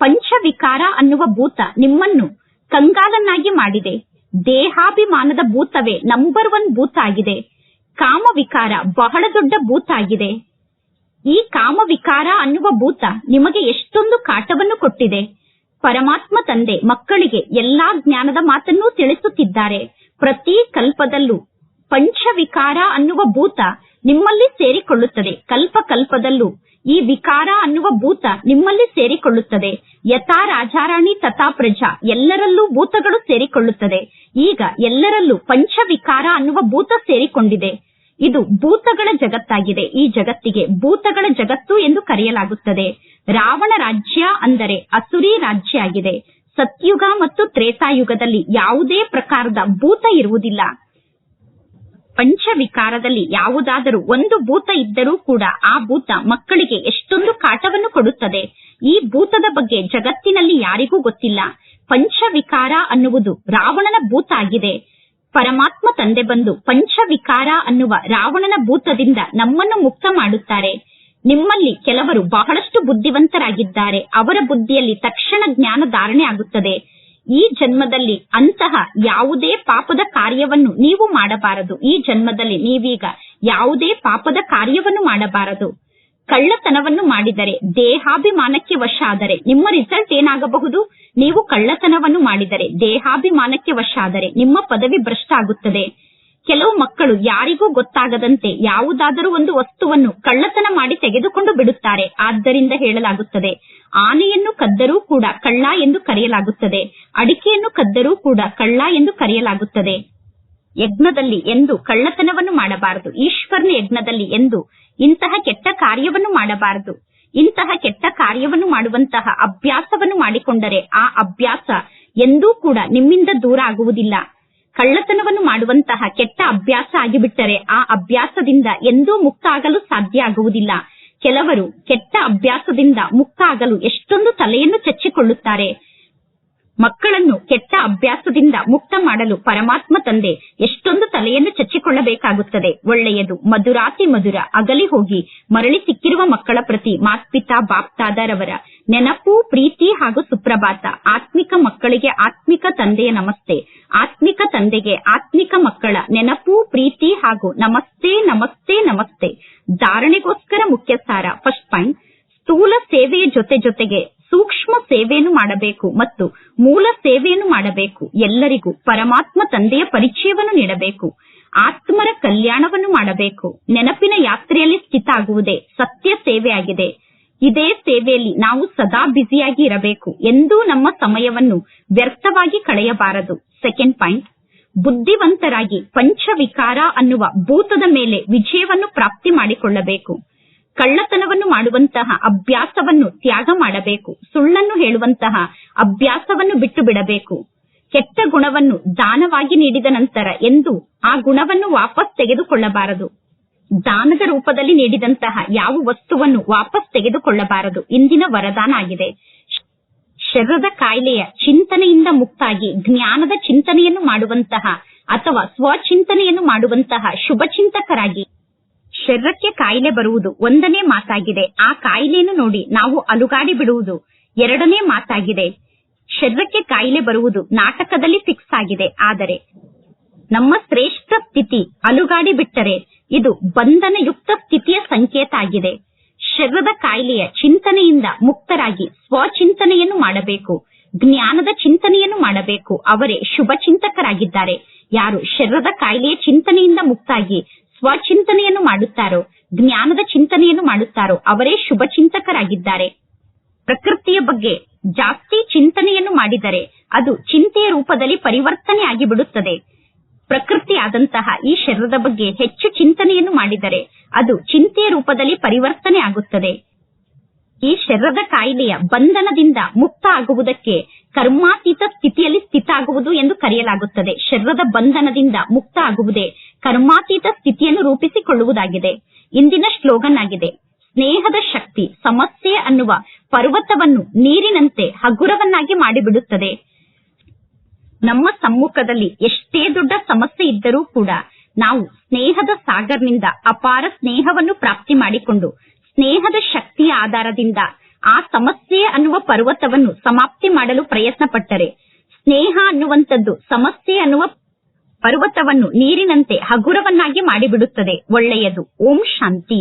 S1: ಪಂಚವಿಕಾರ ಅನ್ನುವ ಭೂತ ನಿಮ್ಮನ್ನು ಕಂಗಾಲನ್ನಾಗಿ ಮಾಡಿದೆ. ದೇಹಾಭಿಮಾನದ ಭೂತವೇ ನಂಬರ್ ಒನ್ ಭೂತ ಆಗಿದೆ ಕಾಮವಿಕಾರ ಬಹಳ ದೊಡ್ಡ ಭೂತ ಆಗಿದೆ ಈ ಕಾಮವಿಕಾರ ಅನ್ನುವ ಭೂತ ನಿಮಗೆ ಎಷ್ಟೊಂದು ಕಾಟವನ್ನು ಕೊಟ್ಟಿದೆ. ಪರಮಾತ್ಮ ತಂದೆ ಮಕ್ಕಳಿಗೆ ಎಲ್ಲಾ ಜ್ಞಾನದ ಮಾತನ್ನೂ ತಿಳಿಸುತ್ತಿದ್ದಾರೆ. ಪ್ರತಿ ಕಲ್ಪದಲ್ಲೂ ಪಂಚವಿಕಾರ ಅನ್ನುವ ಭೂತ ನಿಮ್ಮಲ್ಲಿ ಸೇರಿಕೊಳ್ಳುತ್ತದೆ. ಕಲ್ಪ ಕಲ್ಪದಲ್ಲೂ ಈ ವಿಕಾರ ಅನ್ನುವ ಭೂತ ನಿಮ್ಮಲ್ಲಿ ಸೇರಿಕೊಳ್ಳುತ್ತದೆ. ಯಥಾ ರಾಜಾರಾಣಿ ತಥಾ ಪ್ರಜಾ ಎಲ್ಲರಲ್ಲೂ ಭೂತಗಳು ಸೇರಿಕೊಳ್ಳುತ್ತದೆ. ಈಗ ಎಲ್ಲರಲ್ಲೂ ಪಂಚವಿಕಾರ ಅನ್ನುವ ಭೂತ ಸೇರಿಕೊಂಡಿದೆ. ಇದು ಭೂತಗಳ ಜಗತ್ತಾಗಿದೆ. ಈ ಜಗತ್ತಿಗೆ ಭೂತಗಳ ಜಗತ್ತು ಎಂದು ಕರೆಯಲಾಗುತ್ತದೆ. ರಾವಣ ರಾಜ್ಯ ಅಂದರೆ ಅಸುರಿ ರಾಜ್ಯ ಆಗಿದೆ ಸತ್ಯುಗ ಮತ್ತು ತ್ರೇತಾಯುಗದಲ್ಲಿ ಯಾವುದೇ ಪ್ರಕಾರದ ಭೂತ ಇರುವುದಿಲ್ಲ. ಪಂಚವಿಕಾರದಲ್ಲಿ ಯಾವುದಾದರೂ ಒಂದು ಭೂತ ಇದ್ದರೂ ಕೂಡ ಆ ಭೂತ ಮಕ್ಕಳಿಗೆ ಎಷ್ಟೊಂದು ಕಾಟವನ್ನು ಕೊಡುತ್ತದೆ. ಈ ಭೂತದ ಬಗ್ಗೆ ಜಗತ್ತಿನಲ್ಲಿ ಯಾರಿಗೂ ಗೊತ್ತಿಲ್ಲ. ಪಂಚವಿಕಾರ ಅನ್ನುವುದು ರಾವಣನ ಭೂತ ಆಗಿದೆ. ಪರಮಾತ್ಮ ತಂದೆ ಬಂದು ಪಂಚವಿಕಾರ ಅನ್ನುವ ರಾವಣನ ಭೂತದಿಂದ ನಮ್ಮನ್ನು ಮುಕ್ತ ಮಾಡುತ್ತಾರೆ. ನಿಮ್ಮಲ್ಲಿ ಕೆಲವರು ಬಹಳಷ್ಟು ಬುದ್ಧಿವಂತರಾಗಿದ್ದಾರೆ. ಅವರ ಬುದ್ಧಿಯಲ್ಲಿ ತಕ್ಷಣ ಜ್ಞಾನ ಧಾರಣೆ ಆಗುತ್ತದೆ. ಈ ಜನ್ಮದಲ್ಲಿ ಅಂತಹ ಯಾವುದೇ ಪಾಪದ ಕಾರ್ಯವನ್ನು ನೀವು ಮಾಡಬಾರದು. ಈ ಜನ್ಮದಲ್ಲಿ ನೀವೀಗ ಯಾವುದೇ ಪಾಪದ ಕಾರ್ಯವನ್ನು ಮಾಡಬಾರದು. ಕಳ್ಳತನವನ್ನು ಮಾಡಿದರೆ, ದೇಹಾಭಿಮಾನಕ್ಕೆ ವಶ ಆದರೆ ನಿಮ್ಮ ರಿಸಲ್ಟ್ ಏನಾಗಬಹುದು? ನೀವು ಕಳ್ಳತನವನ್ನು ಮಾಡಿದರೆ, ದೇಹಾಭಿಮಾನಕ್ಕೆ ವಶ ಆದರೆ ನಿಮ್ಮ ಪದವಿ ಭ್ರಷ್ಟ ಆಗುತ್ತದೆ ಕೆಲವು ಮಕ್ಕಳು ಯಾರಿಗೂ ಗೊತ್ತಾಗದಂತೆ ಯಾವುದಾದರೂ ಒಂದು ವಸ್ತುವನ್ನು ಕಳ್ಳತನ ಮಾಡಿ ತೆಗೆದುಕೊಂಡು ಬಿಡುತ್ತಾರೆ ಆದ್ದರಿಂದ ಹೇಳಲಾಗುತ್ತದೆ. ಆನೆಯನ್ನು ಕದ್ದರೂ ಕೂಡ ಕಳ್ಳ ಎಂದು ಕರೆಯಲಾಗುತ್ತದೆ. ಅಡಿಕೆಯನ್ನು ಕದ್ದರೂ ಕೂಡ ಕಳ್ಳ ಎಂದು ಕರೆಯಲಾಗುತ್ತದೆ. ಯಜ್ಞದಲ್ಲಿ ಎಂದು ಕಳ್ಳತನವನ್ನು ಮಾಡಬಾರದು. ಈಶ್ವರನ ಯಜ್ಞದಲ್ಲಿ ಎಂದು ಇಂತಹ ಕೆಟ್ಟ ಕಾರ್ಯವನ್ನು ಮಾಡಬಾರದು. ಇಂತಹ ಕೆಟ್ಟ ಕಾರ್ಯವನ್ನು ಮಾಡುವಂತಹ ಅಭ್ಯಾಸವನ್ನು ಮಾಡಿಕೊಂಡರೆ ಆ ಅಭ್ಯಾಸ ಎಂದೂ ಕೂಡ ನಿಮ್ಮಿಂದ ದೂರ ಆಗುವುದಿಲ್ಲ. ಕಳ್ಳತನವನ್ನು ಮಾಡುವಂತಹ ಕೆಟ್ಟ ಅಭ್ಯಾಸ ಆಗಿಬಿಟ್ಟರೆ ಆ ಅಭ್ಯಾಸದಿಂದ ಎಂದೂ ಮುಕ್ತ ಆಗಲು ಸಾಧ್ಯ ಆಗುವುದಿಲ್ಲ. ಕೆಲವರು ಕೆಟ್ಟ ಅಭ್ಯಾಸದಿಂದ ಮುಕ್ತ ಆಗಲು ಎಷ್ಟೊಂದು ತಲೆಯನ್ನು ಚಚ್ಚಿಕೊಳ್ಳುತ್ತಾರೆ. ಮಕ್ಕಳನ್ನು ಕೆಟ್ಟ ಅಭ್ಯಾಸದಿಂದ ಮುಕ್ತ ಮಾಡಲು ಪರಮಾತ್ಮ ತಂದೆ ಎಷ್ಟೊಂದು ತಲೆಯನ್ನು ಚಚ್ಚಿಕೊಳ್ಳಬೇಕಾಗುತ್ತದೆ. ಒಳ್ಳೆಯದು. ಮಧುರಾತಿ ಮಧುರ. ಅಗಲಿ ಹೋಗಿ ಮರಳಿ ಸಿಕ್ಕಿರುವ ಮಕ್ಕಳ ಪ್ರತಿ ಮಾತ್ಪಿತಾ ಬಾಪ್ತಾದರವರ ನೆನಪು, ಪ್ರೀತಿ ಹಾಗೂ ಸುಪ್ರಭಾತ. ಆತ್ಮಿಕ ಮಕ್ಕಳಿಗೆ ಆತ್ಮಿಕ ತಂದೆಯ ನಮಸ್ತೆ. ಆತ್ಮಿಕ ತಂದೆಗೆ ಆತ್ಮಿಕ ಮಕ್ಕಳ ನೆನಪು, ಪ್ರೀತಿ ಹಾಗೂ ನಮಸ್ತೆ ನಮಸ್ತೆ ನಮಸ್ತೆ. ಧಾರಣೆಗೋಸ್ಕರ ಮುಖ್ಯ ಸಾರ ಫಸ್ಟ್ ಪಾಯಿಂಟ್. ಸ್ಥೂಲ ಸೇವೆಯ ಜೊತೆ ಜೊತೆಗೆ ಸೂಕ್ಷ್ಮ ಸೇವೆಯನ್ನು ಮಾಡಬೇಕು ಮತ್ತು ಮೂಲ ಸೇವೆಯನ್ನು ಮಾಡಬೇಕು. ಎಲ್ಲರಿಗೂ ಪರಮಾತ್ಮ ತಂದೆಯ ಪರಿಚಯವನ್ನು ನೀಡಬೇಕು. ಆತ್ಮರ ಕಲ್ಯಾಣವನ್ನು ಮಾಡಬೇಕು. ನೆನಪಿನ ಯಾತ್ರೆಯಲ್ಲಿ ಸ್ಥಿತ ಆಗುವುದೇ ಸತ್ಯ ಸೇವೆಯಾಗಿದೆ. ಇದೇ ಸೇವೆಯಲ್ಲಿ ನಾವು ಸದಾ ಬ್ಯುಸಿಯಾಗಿ ಇರಬೇಕು ಎಂದೂ ನಮ್ಮ ಸಮಯವನ್ನು ವ್ಯರ್ಥವಾಗಿ ಕಳೆಯಬಾರದು. Second point. ಬುದ್ಧಿವಂತರಾಗಿ ಪಂಚವಿಕಾರ ಅನ್ನುವ ಭೂತದ ಮೇಲೆ ವಿಜಯವನ್ನು ಪ್ರಾಪ್ತಿ ಮಾಡಿಕೊಳ್ಳಬೇಕು. ಕಳ್ಳತನವನ್ನು ಮಾಡುವಂತಹ ಅಭ್ಯಾಸವನ್ನು ತ್ಯಾಗ ಮಾಡಬೇಕು. ಸುಳ್ಳನ್ನು ಹೇಳುವಂತಹ ಅಭ್ಯಾಸವನ್ನು ಬಿಟ್ಟು ಬಿಡಬೇಕು. ಕೆಟ್ಟ ಗುಣವನ್ನು ದಾನವಾಗಿ ನೀಡಿದ ನಂತರ ಎಂದು ಆ ಗುಣವನ್ನು ವಾಪಸ್ ತೆಗೆದುಕೊಳ್ಳಬಾರದು. ದಾನದ ರೂಪದಲ್ಲಿ ನೀಡಿದಂತಹ ಯಾವ ವಸ್ತುವನ್ನು ವಾಪಸ್ ತೆಗೆದುಕೊಳ್ಳಬಾರದು. ಇಂದಿನ ವರದಾನ ಆಗಿದೆ. ಶರದ ಕಾಯಿಲೆಯ ಚಿಂತನೆಯಿಂದ ಮುಕ್ತಾಗಿ ಜ್ಞಾನದ ಚಿಂತನೆಯನ್ನು ಮಾಡುವಂತಹ ಅಥವಾ ಸ್ವಚಿಂತನೆಯನ್ನು ಮಾಡುವಂತಹ ಶುಭ ಚಿಂತಕರಾಗಿ ಶರೀರಕ್ಕೆ ಕಾಯಿಲೆ ಬರುವುದು ಒಂದನೇ ಮಾತಾಗಿದೆ. ಆ ಕಾಯಿಲೆಯನ್ನು ನೋಡಿ ನಾವು ಅಲುಗಾಡಿ ಬಿಡುವುದು ಎರಡನೇ ಮಾತಾಗಿದೆ. ಶರೀರಕ್ಕೆ ಕಾಯಿಲೆ ಬರುವುದು ನಾಟಕದಲ್ಲಿ ಫಿಕ್ಸ್ ಆಗಿದೆ. ಆದರೆ ನಮ್ಮ ಶ್ರೇಷ್ಠ ಸ್ಥಿತಿ ಅಲುಗಾಡಿ ಬಿಟ್ಟರೆ ಇದು ಬಂಧನಯುಕ್ತ ಸ್ಥಿತಿಯ ಸಂಕೇತ ಆಗಿದೆ. ಶರೀರದ ಕಾಯಿಲೆಯ ಚಿಂತನೆಯಿಂದ ಮುಕ್ತರಾಗಿ ಸ್ವಚಿಂತನೆಯನ್ನು ಮಾಡಬೇಕು. ಜ್ಞಾನದ ಚಿಂತನೆಯನ್ನು ಮಾಡಬೇಕು. ಅವರೇ ಶುಭ ಚಿಂತಕರಾಗಿದ್ದಾರೆ. ಯಾರು ಶರೀರದ ಕಾಯಿಲೆಯ ಚಿಂತನೆಯಿಂದ ಮುಕ್ತಾಗಿ ಸ್ವಚಿಂತನೆಯನ್ನು ಮಾಡುತ್ತಾರೋ, ಜ್ಞಾನದ ಚಿಂತನೆಯನ್ನು ಮಾಡುತ್ತಾರೋ, ಅವರೇ ಶುಭ ಚಿಂತಕರಾಗಿದ್ದಾರೆ. ಪ್ರಕೃತಿಯ ಬಗ್ಗೆ ಜಾಸ್ತಿ ಚಿಂತನೆಯನ್ನು ಮಾಡಿದರೆ ಅದು ಚಿಂತೆಯ ರೂಪದಲ್ಲಿ ಪರಿವರ್ತನೆ ಆಗಿಬಿಡುತ್ತದೆ. ಪ್ರಕೃತಿ ಆದಂತಹ ಈ ಶರೀರದ ಬಗ್ಗೆ ಹೆಚ್ಚು ಚಿಂತನೆಯನ್ನು ಮಾಡಿದರೆ ಅದು ಚಿಂತೆಯ ರೂಪದಲ್ಲಿ ಪರಿವರ್ತನೆ ಆಗುತ್ತದೆ. ಈ ಶರೀರದ ಕಾಯಿಲೆಯ ಬಂಧನದಿಂದ ಮುಕ್ತ ಆಗುವುದಕ್ಕೆ ಕರ್ಮಾತೀತ ಸ್ಥಿತಿಯಲ್ಲಿ ಸ್ಥಿತ ಆಗುವುದು ಎಂದು ಕರೆಯಲಾಗುತ್ತದೆ. ಶರೀರದ ಬಂಧನದಿಂದ ಮುಕ್ತ ಆಗುವುದೇ ಕರ್ಮಾತೀತ ಸ್ಥಿತಿಯನ್ನು ರೂಪಿಸಿಕೊಳ್ಳುವುದಾಗಿದೆ. ಇಂದಿನ ಸ್ಲೋಗನ್ ಆಗಿದೆ. ಸ್ನೇಹದ ಶಕ್ತಿ ಸಮಸ್ಯೆ ಅನ್ನುವ ಪರ್ವತವನ್ನು ನೀರಿನಂತೆ ಹಗುರವನ್ನಾಗಿ ಮಾಡಿಬಿಡುತ್ತದೆ. ನಮ್ಮ ಸಮ್ಮುಖದಲ್ಲಿ ಎಷ್ಟೇ ದೊಡ್ಡ ಸಮಸ್ಯೆ ಇದ್ದರೂ ಕೂಡ ನಾವು ಸ್ನೇಹದ ಸಾಗರ್ನಿಂದ ಅಪಾರ ಸ್ನೇಹವನ್ನು ಪ್ರಾಪ್ತಿ ಮಾಡಿಕೊಂಡು ಸ್ನೇಹದ ಶಕ್ತಿಯ ಆಧಾರದಿಂದ ಆ ಸಮಸ್ಯೆ ಅನ್ನುವ ಪರ್ವತವನ್ನು ಸಮಾಪ್ತಿ ಮಾಡಲು ಪ್ರಯತ್ನ ಪಟ್ಟರೆ ಸ್ನೇಹ ಅನ್ನುವಂಥದ್ದು ಸಮಸ್ಯೆ ಅನ್ನುವ ಪರ್ವತವನ್ನು ನೀರಿನಂತೆ ಹಗುರವನ್ನಾಗಿ ಮಾಡಿಬಿಡುತ್ತದೆ. ಒಳ್ಳೆಯದು. ಓಂ ಶಾಂತಿ.